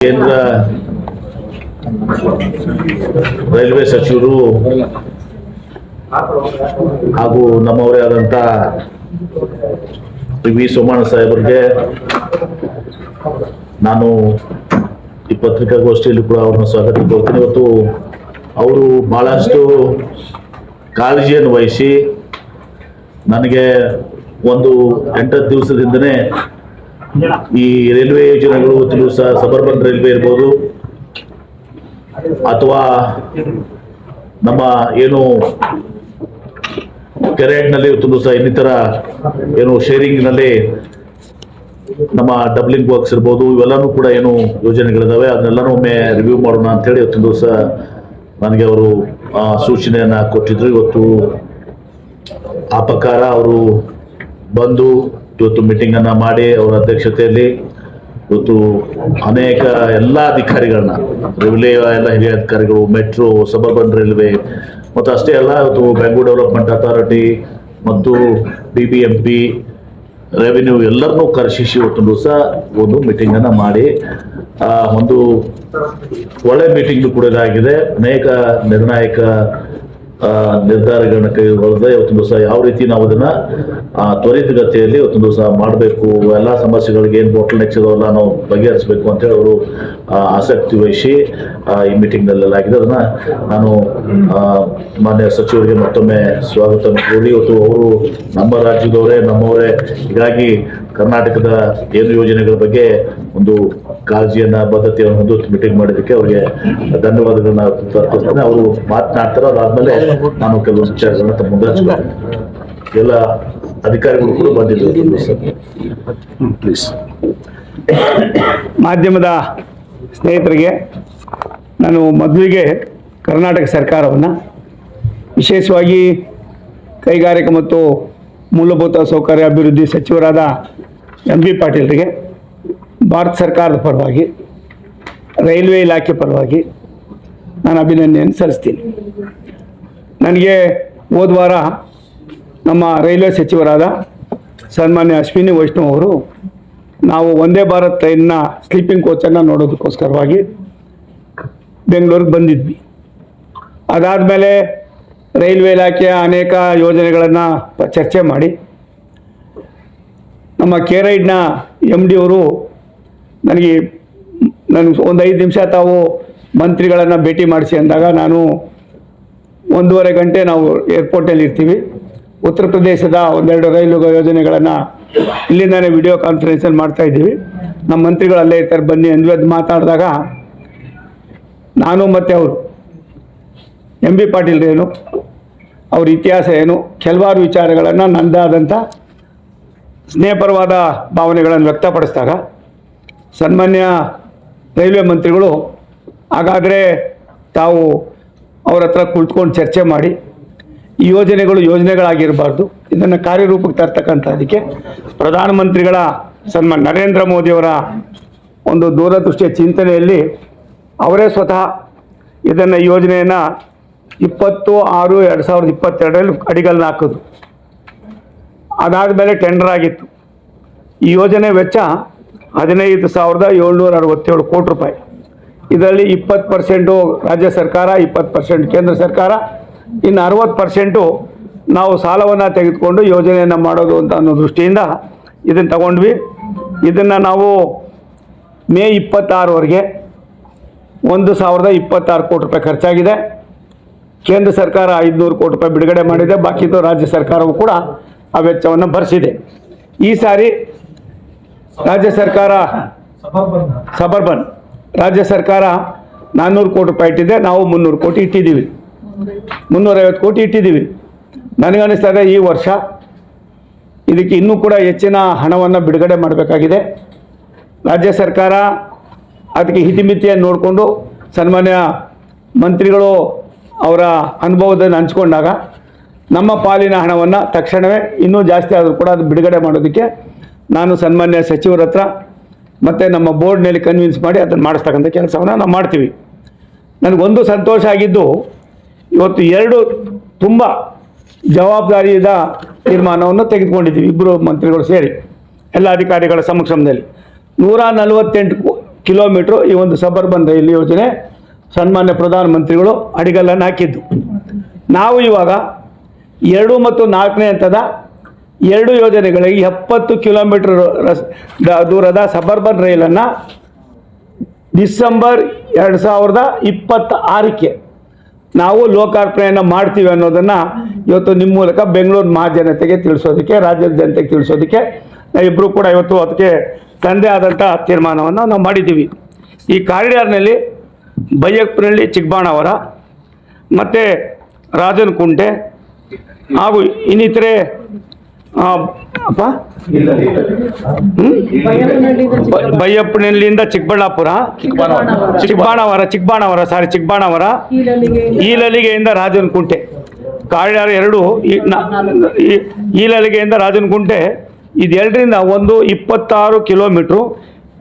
ಕೇಂದ್ರ ರೈಲ್ವೆ ಸಚಿವರು ಹಾಗೂ ನಮ್ಮವರೇ ಆದಂತ ವಿ ಸೋಮಣ್ಣ ಸಾಹೇಬರಿಗೆ ನಾನು ಈ ಪತ್ರಿಕಾಗೋಷ್ಠಿಯಲ್ಲಿ ಕೂಡ ಅವ್ರನ್ನ ಸ್ವಾಗತ ಕೊಡ್ತೀನಿ. ಇವತ್ತು ಅವರು ಬಹಳಷ್ಟು ಕಾಳಜಿಯನ್ನು ವಹಿಸಿ ನನಗೆ ಒಂದು ಎಂಟತ್ತು ದಿವಸದಿಂದನೇ ಈ ರೈಲ್ವೆ ಯೋಜನೆಗಳು ತಿಳಿಸ ಸಬರ್ಬನ್ ರೈಲ್ವೆ ಇರ್ಬೋದು, ಅಥವಾ ನಮ್ಮ ಏನು ಕೆರೆಡ್ನಲ್ಲಿ ತುಂಬ ಸಹ ಇನ್ನಿತರ ಏನು ಶೇರಿಂಗ್ನಲ್ಲಿ ನಮ್ಮ ಡಬ್ಲಿಂಗ್ ವರ್ಕ್ಸ್ ಇರ್ಬೋದು, ಇವೆಲ್ಲನೂ ಕೂಡ ಏನು ಯೋಜನೆಗಳಿದ್ದಾವೆ ಅದನ್ನೆಲ್ಲನೂ ಒಮ್ಮೆ ರಿವ್ಯೂ ಮಾಡೋಣ ಅಂತೇಳಿ ಇವತ್ತು ದಿವಸ ನನಗೆ ಅವರು ಸೂಚನೆಯನ್ನ ಕೊಟ್ಟಿದ್ರು. ಇವತ್ತು ಆ ಪ್ರಕಾರ ಅವರು ಬಂದು ಇವತ್ತು ಮೀಟಿಂಗ್ ಅನ್ನ ಮಾಡಿ ಅವರ ಅಧ್ಯಕ್ಷತೆಯಲ್ಲಿ ಇವತ್ತು ಅನೇಕ ಎಲ್ಲ ಅಧಿಕಾರಿಗಳನ್ನ ರೈಲ್ವೆ ಎಲ್ಲ ಹಿರಿಯ ಅಧಿಕಾರಿಗಳು ಮೆಟ್ರೋ ಸಬರ್ಬನ್ ರೈಲ್ವೆ ಮತ್ತು ಅಷ್ಟೇ ಅಲ್ಲ, ಇವತ್ತು ಬೆಂಗಳೂರು ಡೆವಲಪ್ಮೆಂಟ್ ಅಥಾರಿಟಿ ಮತ್ತು B B M P revenue ಎಲ್ಲರನ್ನೂ ಕರೆಸಿಸಿ ಇವತ್ತು ದಿವಸ ಒಂದು ಮೀಟಿಂಗ್ ಅನ್ನ ಮಾಡಿ ಒಂದು ಒಳ್ಳೆ ಮೀಟಿಂಗ್ ಕೂಡ ಇದಾಗಿದೆ. ಅನೇಕ ನಿರ್ಣಾಯಕ ನಿರ್ಧಾರಗಳನ್ನ ಕೈಗೊಳ್ಳದೆ ಇವತ್ತು ದಿವಸ ಯಾವ ರೀತಿ ನಾವು ಅದನ್ನ ತ್ವರಿತಗತಿಯಲ್ಲಿ ಇವತ್ತು ದಿವಸ ಮಾಡಬೇಕು ಎಲ್ಲ ಸಮಸ್ಯೆಗಳಿಗೆ ಏನು ಬೋಟಲ್ ನೆಕ್ಸ್ ಇದಾವಲ್ಲ ನಾವು ಬಗೆಹರಿಸಬೇಕು ಅಂತೇಳಿ ಅವರು ಆ, ಆಸಕ್ತಿ ವಹಿಸಿ ಈ ಮೀಟಿಂಗ್ ನಲ್ಲೆಲ್ಲ ಆಗಿದೆ. ಅದನ್ನ ನಾನು ಮಾನ್ಯ ಸಚಿವರಿಗೆ ಮತ್ತೊಮ್ಮೆ ಸ್ವಾಗತ ಕೋರಿ ಇವತ್ತು ಅವರು ನಮ್ಮ ರಾಜ್ಯದವರೇ ನಮ್ಮವರೇ ಹೀಗಾಗಿ ಕರ್ನಾಟಕದ ಏನು ಯೋಜನೆಗಳ ಬಗ್ಗೆ ಒಂದು ಕಾಳಜಿಯನ್ನ ಬದ್ಧತೆಯನ್ನು ಹೊಂದು ಮೀಟಿಂಗ್ ಮಾಡಿದ್ದಕ್ಕೆ ಅವರಿಗೆ ಧನ್ಯವಾದಗಳನ್ನ ತರ್ಪಿಸ್ತೇನೆ ಅವರು ಮಾತನಾಡ್ತಾರೆ ಅದಾದ್ಮೇಲೆ ನಾನು ಕೆಲವು ವಿಚಾರಗಳನ್ನ ತಮ್ಮ ಮುಂದೆ ಹಂಚ್ಕೊಳ್ತೀನಿ. ಎಲ್ಲ ಅಧಿಕಾರಿಗಳು ಕೂಡ ಬಂದಿದ್ದರು. ಪ್ಲೀಸ್ ಮಾಧ್ಯಮದ ಸ್ನೇಹಿತರಿಗೆ ನಾನು ಮೊದಲಿಗೆ ಕರ್ನಾಟಕ ಸರ್ಕಾರವನ್ನು ವಿಶೇಷವಾಗಿ ಕೈಗಾರಿಕಾ ಮತ್ತು ಮೂಲಭೂತ ಸೌಕರ್ಯ ಅಭಿವೃದ್ಧಿ ಸಚಿವರಾದ ಎಂ ಬಿ ಪಾಟೀಲ್ರಿಗೆ ಭಾರತ ಸರ್ಕಾರದ ಪರವಾಗಿ, ರೈಲ್ವೆ ಇಲಾಖೆ ಪರವಾಗಿ ನಾನು ಅಭಿನಂದನೆಯನ್ನು ಸಲ್ಲಿಸ್ತೀನಿ. ನನಗೆ ಹೋದ ವಾರ ನಮ್ಮ ರೈಲ್ವೆ ಸಚಿವರಾದ ಸನ್ಮಾನ್ಯ ಅಶ್ವಿನಿ ವೈಷ್ಣವ್ ಅವರು, ನಾವು ಒಂದೇ ಭಾರತ್ ಟ್ರೈನ್ನ ಸ್ಲೀಪಿಂಗ್ ಕೋಚನ್ನು ನೋಡೋದಕ್ಕೋಸ್ಕರವಾಗಿ ಬೆಂಗಳೂರಿಗೆ ಬಂದಿದ್ವಿ. ಅದಾದಮೇಲೆ ರೈಲ್ವೆ ಇಲಾಖೆಯ ಅನೇಕ ಯೋಜನೆಗಳನ್ನು ಚರ್ಚೆ ಮಾಡಿ ನಮ್ಮ ಕೆ ರೈಡ್ನ ಎಂ ಡಿ ಅವರು ನನಗೆ ನನಗೆ ಒಂದು ಐದು ನಿಮಿಷ ತಾವು ಮಂತ್ರಿಗಳನ್ನು ಭೇಟಿ ಮಾಡಿಸಿ ಅಂದಾಗ ನಾನು ಒಂದೂವರೆ ಗಂಟೆ ನಾವು ಏರ್ಪೋರ್ಟಲ್ಲಿ ಇರ್ತೀವಿ ಉತ್ತರ ಪ್ರದೇಶದ ಒಂದೆರಡು ರೈಲು ಯೋಜನೆಗಳನ್ನು ಇಲ್ಲಿಂದಾನೇ ವಿಡಿಯೋ ಕಾನ್ಫರೆನ್ಸಲ್ಲಿ ಮಾಡ್ತಾ ಇದ್ದೀವಿ. ನಮ್ಮ ಮಂತ್ರಿಗಳು ಅಲ್ಲೇ ಇರ್ತಾರೆ. ಬನ್ನಿ ಅಂದ್ವಿ. ಅದು ಮಾತಾಡಿದಾಗ ನಾನು ಮತ್ತು ಅವರು ಎಂ ಬಿ ಪಾಟೀಲ್ರೇನು ಅವ್ರ ಇತಿಹಾಸ ಏನು, ಕೆಲವಾರು ವಿಚಾರಗಳನ್ನು ನಂದಾದಂಥ ಸ್ನೇಹಪರವಾದ ಭಾವನೆಗಳನ್ನು ವ್ಯಕ್ತಪಡಿಸಿದಾಗ ಸನ್ಮಾನ್ಯ ರೈಲ್ವೆ ಮಂತ್ರಿಗಳು ಹಾಗಾದರೆ ತಾವು ಅವರ ಹತ್ರ ಕುಳಿತುಕೊಂಡು ಚರ್ಚೆ ಮಾಡಿ ಈ ಯೋಜನೆಗಳು ಯೋಜನೆಗಳಾಗಿರಬಾರ್ದು. ಇದನ್ನು ಕಾರ್ಯರೂಪಕ್ಕೆ ತರ್ತಕ್ಕಂಥದ್ದಕ್ಕೆ ಪ್ರಧಾನಮಂತ್ರಿಗಳ ಸನ್ಮಾನ್ ನರೇಂದ್ರ ಮೋದಿಯವರ ಒಂದು ದೂರದೃಷ್ಟಿಯ ಚಿಂತನೆಯಲ್ಲಿ ಅವರೇ ಸ್ವತಃ ಇದನ್ನು ಯೋಜನೆಯನ್ನು ಇಪ್ಪತ್ತು ಆರು ಎರಡು ಸಾವಿರದ ಇಪ್ಪತ್ತೆರಡರಲ್ಲಿ ಅಡಿಗಲ್ನ ಹಾಕಿದ್ರು ಅದಾದಮೇಲೆ ಟೆಂಡರ್ ಆಗಿತ್ತು. ಈ ಯೋಜನೆ ವೆಚ್ಚ ಹದಿನೈದು ಸಾವಿರದ ಏಳ್ನೂರ ಅರವತ್ತೇಳು ಕೋಟಿ ರೂಪಾಯಿ. ಇದರಲ್ಲಿ ಇಪ್ಪತ್ತು ಪರ್ಸೆಂಟು ರಾಜ್ಯ ಸರ್ಕಾರ, ಇಪ್ಪತ್ತು ಪರ್ಸೆಂಟ್ ಕೇಂದ್ರ ಸರ್ಕಾರ, ಇನ್ನು ಅರವತ್ತು ಪರ್ಸೆಂಟು ನಾವು ಸಾಲವನ್ನು ತೆಗೆದುಕೊಂಡು ಯೋಜನೆಯನ್ನು ಮಾಡೋದು ಅಂತ ಅನ್ನೋ ದೃಷ್ಟಿಯಿಂದ ಇದನ್ನು ತಗೊಂಡ್ವಿ. ಇದನ್ನು ನಾವು ಮೇ ಇಪ್ಪತ್ತಾರವರೆಗೆ ಒಂದು ಸಾವಿರದ ಇಪ್ಪತ್ತಾರು ಕೋಟಿ ರೂಪಾಯಿ ಖರ್ಚಾಗಿದೆ. ಕೇಂದ್ರ ಸರ್ಕಾರ ಐದುನೂರು ಕೋಟಿ ರೂಪಾಯಿ ಬಿಡುಗಡೆ ಮಾಡಿದೆ. ಬಾಕಿದು ರಾಜ್ಯ ಸರ್ಕಾರವು ಕೂಡ ಆ ವೆಚ್ಚವನ್ನು ಭರಿಸಿದೆ ಈ ಸಾರಿ ರಾಜ್ಯ ಸರ್ಕಾರ ಸಬರ್ಬನ್. ರಾಜ್ಯ ಸರ್ಕಾರ ನಾನ್ನೂರು ಕೋಟಿ ರೂಪಾಯಿ ಇಟ್ಟಿದೆ ನಾವು ಮುನ್ನೂರು ಕೋಟಿ ಇಟ್ಟಿದ್ದೀವಿ. ಮುನ್ನೂರೈವತ್ತು ಕೋಟಿ ಇಟ್ಟಿದ್ದೀವಿ. ನನಗನ್ನಿಸ್ತಾ ಇದೆ ಈ ವರ್ಷ ಇದಕ್ಕೆ ಇನ್ನೂ ಕೂಡ ಹೆಚ್ಚಿನ ಹಣವನ್ನು ಬಿಡುಗಡೆ ಮಾಡಬೇಕಾಗಿದೆ. ರಾಜ್ಯ ಸರ್ಕಾರ ಅದಕ್ಕೆ ಹಿತಿಮಿತಿಯನ್ನು ನೋಡಿಕೊಂಡು ಸನ್ಮಾನ್ಯ ಮಂತ್ರಿಗಳು ಅವರ ಅನುಭವದಲ್ಲಿ ಹಂಚ್ಕೊಂಡಾಗ ನಮ್ಮ ಪಾಲಿನ ಹಣವನ್ನು ತಕ್ಷಣವೇ ಇನ್ನೂ ಜಾಸ್ತಿ ಆದರೂ ಕೂಡ ಅದು ಬಿಡುಗಡೆ ಮಾಡೋದಕ್ಕೆ ನಾನು ಸನ್ಮಾನ್ಯ ಸಚಿವರ ಹತ್ರ ಮತ್ತು ನಮ್ಮ ಬೋರ್ಡ್ನಲ್ಲಿ ಕನ್ವಿನ್ಸ್ ಮಾಡಿ ಅದನ್ನು ಮಾಡಿಸ್ತಕ್ಕಂಥ ಕೆಲಸವನ್ನು ನಾವು ಮಾಡ್ತೀವಿ. ನನಗೊಂದು ಸಂತೋಷ ಆಗಿದ್ದು ಇವತ್ತು ಎರಡು ತುಂಬ ಜವಾಬ್ದಾರಿಯಿಂದ ತೀರ್ಮಾನವನ್ನು ತೆಗೆದುಕೊಂಡಿದ್ದೀವಿ. ಇಬ್ಬರು ಮಂತ್ರಿಗಳು ಸೇರಿ, ಎಲ್ಲ ಅಧಿಕಾರಿಗಳ ಸಮಕ್ಷಮದಲ್ಲಿ. ನೂರ ನಲವತ್ತೆಂಟು ಕಿಲೋಮೀಟ್ರು ಈ ಒಂದು ಸಬರ್ಬನ್ ರೈಲ್ ಯೋಜನೆ ಸನ್ಮಾನ್ಯ ಪ್ರಧಾನಮಂತ್ರಿಗಳು ಅಡಿಗಲ್ಲನ್ನು ಹಾಕಿದ್ದು. ನಾವು ಇವಾಗ ಎರಡು ಮತ್ತು ನಾಲ್ಕನೇ ಹಂತದ ಎರಡು ಯೋಜನೆಗಳಿಗೆ ಎಪ್ಪತ್ತು ಕಿಲೋಮೀಟರ್ ರಸ್ ದೂರದ ಸಬರ್ಬನ್ ರೈಲನ್ನು ಡಿಸೆಂಬರ್ ಎರಡು ಸಾವಿರದ ಇಪ್ಪತ್ತ ಆರಕ್ಕೆ ನಾವು ಲೋಕಾರ್ಪಣೆಯನ್ನು ಮಾಡ್ತೀವಿ ಅನ್ನೋದನ್ನು ಇವತ್ತು ನಿಮ್ಮ ಮೂಲಕ ಬೆಂಗಳೂರು ಮಹಾಜನತೆಗೆ ತಿಳಿಸೋದಕ್ಕೆ, ರಾಜ್ಯದ ಜನತೆಗೆ ತಿಳಿಸೋದಕ್ಕೆ ನಾವಿಬ್ಬರು ಕೂಡ ಇವತ್ತು ಅದಕ್ಕೆ ತಂದೆ ಆದಂಥ ತೀರ್ಮಾನವನ್ನು ನಾವು ಮಾಡಿದ್ದೀವಿ. ಈ ಕಾರಿಡಾರ್ನಲ್ಲಿ ಬೈಯಪ್ಪನಹಳ್ಳಿ ಚಿಕ್ಕಬಾಣವರ, ಮತ್ತು ರಾಜನಕುಂಟೆ ಹಾಗೂ ಇನ್ನಿತರೆ ಅಪ್ಪ? ಬೈಯಪ್ಪನಲ್ಲಿಂದ ಚಿಕ್ಕಬಳ್ಳಾಪುರ. ಚಿಕ್ಕಬಾಣವರ ಚಿಕ್ಕಬಾಣವರ ಸಾರಿ ಚಿಕ್ಕಬಾಣವರ. ಈಲಲಿಗೆಯಿಂದ ರಾಜನಕುಂಟೆ. ಕಾಳಿಯಾರ ಎರಡು ಈಲಲಿಗೆಯಿಂದ ರಾಜನಕುಂಟೆ. ಇದೆರಡರಿಂದ ಒಂದು ಇಪ್ಪತ್ತಾರು ಕಿಲೋಮೀಟ್ರು.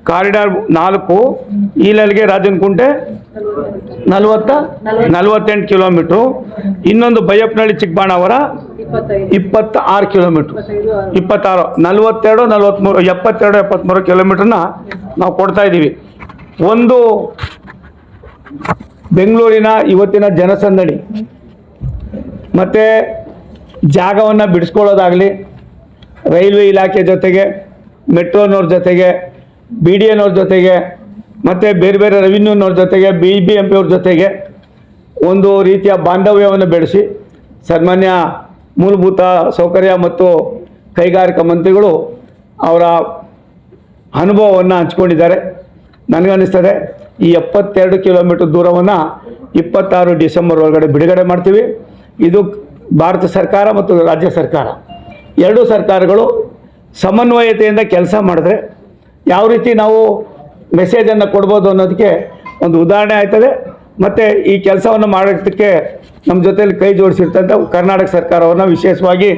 ಕಾರಿಡಾರ್ ನಾಲ್ಕು ರಾಜನ್ ಕುಂಟೆ ನಲವತ್ತ ನಲವತ್ತೆಂಟು ಕಿಲೋಮೀಟ್ರು. ಇನ್ನೊಂದು ಬೈಯಪ್ಪನಹಳ್ಳಿ ಚಿಕ್ಕಬಾಣವರ ಇಪ್ಪತ್ತ ಆರು ಕಿಲೋಮೀಟ್ರು. ಇಪ್ಪತ್ತಾರು ನಲವತ್ತೆರಡು ನಲವತ್ತ್ಮೂರು ಎಪ್ಪತ್ತೆರಡು ಎಪ್ಪತ್ತ್ಮೂರು ಕಿಲೋಮೀಟ್ರನ್ನ ನಾವು ಕೊಡ್ತಾ ಇದ್ದೀವಿ. ಒಂದು ಬೆಂಗಳೂರಿನ ಇವತ್ತಿನ ಜನಸಂದಣಿ. ಮತ್ತು ಜಾಗವನ್ನು ಬಿಡಿಸ್ಕೊಳ್ಳೋದಾಗಲಿ ರೈಲ್ವೆ ಇಲಾಖೆ ಜೊತೆಗೆ ಮೆಟ್ರೋನವ್ರ ಜೊತೆಗೆ ಬಿ ಡಿ ಎನವ್ರ ಜೊತೆಗೆ, ಮತ್ತು ಬೇರೆ ಬೇರೆ ರೆವಿನ್ಯೂನವ್ರ ಜೊತೆಗೆ ಬಿ ಬಿ ಎಂ ಪಿ ಅವ್ರ ಜೊತೆಗೆ ಒಂದು ರೀತಿಯ ಬಾಂಧವ್ಯವನ್ನು ಬೆಳೆಸಿ, ಸನ್ಮಾನ್ಯ ಮೂಲಭೂತ ಸೌಕರ್ಯ ಮತ್ತು ಕೈಗಾರಿಕಾ ಮಂತ್ರಿಗಳು ಅವರ ಅನುಭವವನ್ನು ಹಂಚ್ಕೊಂಡಿದ್ದಾರೆ. ನನಗನ್ನಿಸ್ತದೆ, ಈ ಎಪ್ಪತ್ತೆರಡು ಕಿಲೋಮೀಟರ್ ದೂರವನ್ನು ಇಪ್ಪತ್ತಾರು ಡಿಸೆಂಬರ್ ಒಳಗಡೆ ಬಿಡುಗಡೆ ಮಾಡ್ತೀವಿ. ಇದು ಭಾರತ ಸರ್ಕಾರ ಮತ್ತು ರಾಜ್ಯ ಸರ್ಕಾರ. ಎರಡೂ ಸರ್ಕಾರಗಳು ಸಮನ್ವಯತೆಯಿಂದ ಕೆಲಸ ಮಾಡಿದ್ರೆ ಯಾವ ರೀತಿ ನಾವು ಮೆಸೇಜನ್ನು ಕೊಡ್ಬೋದು ಅನ್ನೋದಕ್ಕೆ ಒಂದು ಉದಾಹರಣೆ ಆಯ್ತದೆ. ಮತ್ತು ಈ ಕೆಲಸವನ್ನು ಮಾಡೋದಕ್ಕೆ ನಮ್ಮ ಜೊತೆಯಲ್ಲಿ ಕೈ ಜೋಡಿಸಿರ್ತಂಥ ಕರ್ನಾಟಕ ಸರ್ಕಾರವನ್ನು ವಿಶೇಷವಾಗಿ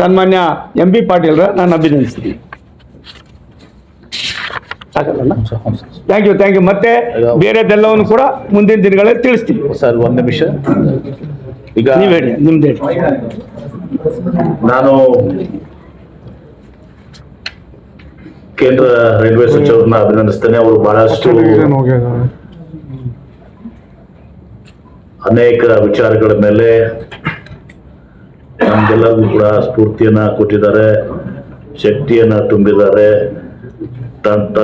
ಸನ್ಮಾನ್ಯ ಎಂ ಬಿ ಪಾಟೀಲ್ರ ನಾನು ಅಭಿನಂದಿಸ್ತೀನಿ. ಥ್ಯಾಂಕ್ ಯು ಥ್ಯಾಂಕ್ ಯು ಮತ್ತೆ ಬೇರೆದೆಲ್ಲವನ್ನು ಕೂಡ ಮುಂದಿನ ದಿನಗಳಲ್ಲಿ ತಿಳಿಸ್ತೀವಿ ಸರ್ ಒಂದು ನಿಮಿಷ. ಈಗ ನಿಮ್ದು ನಾನು ಕೇಂದ್ರ ರೈಲ್ವೆ ಸಚಿವರನ್ನ ಅಭಿನಂದಿಸ್ತೇನೆ. ಅವರು ಬಹಳಷ್ಟು ಅನೇಕ ವಿಚಾರಗಳ ಮೇಲೆ ನಮ್ಗೆಲ್ಲರಿಗೂ ಕೂಡ ಸ್ಫೂರ್ತಿಯನ್ನ ಕೊಟ್ಟಿದ್ದಾರೆ. ಶಕ್ತಿಯನ್ನ ತುಂಬಿದ್ದಾರೆ.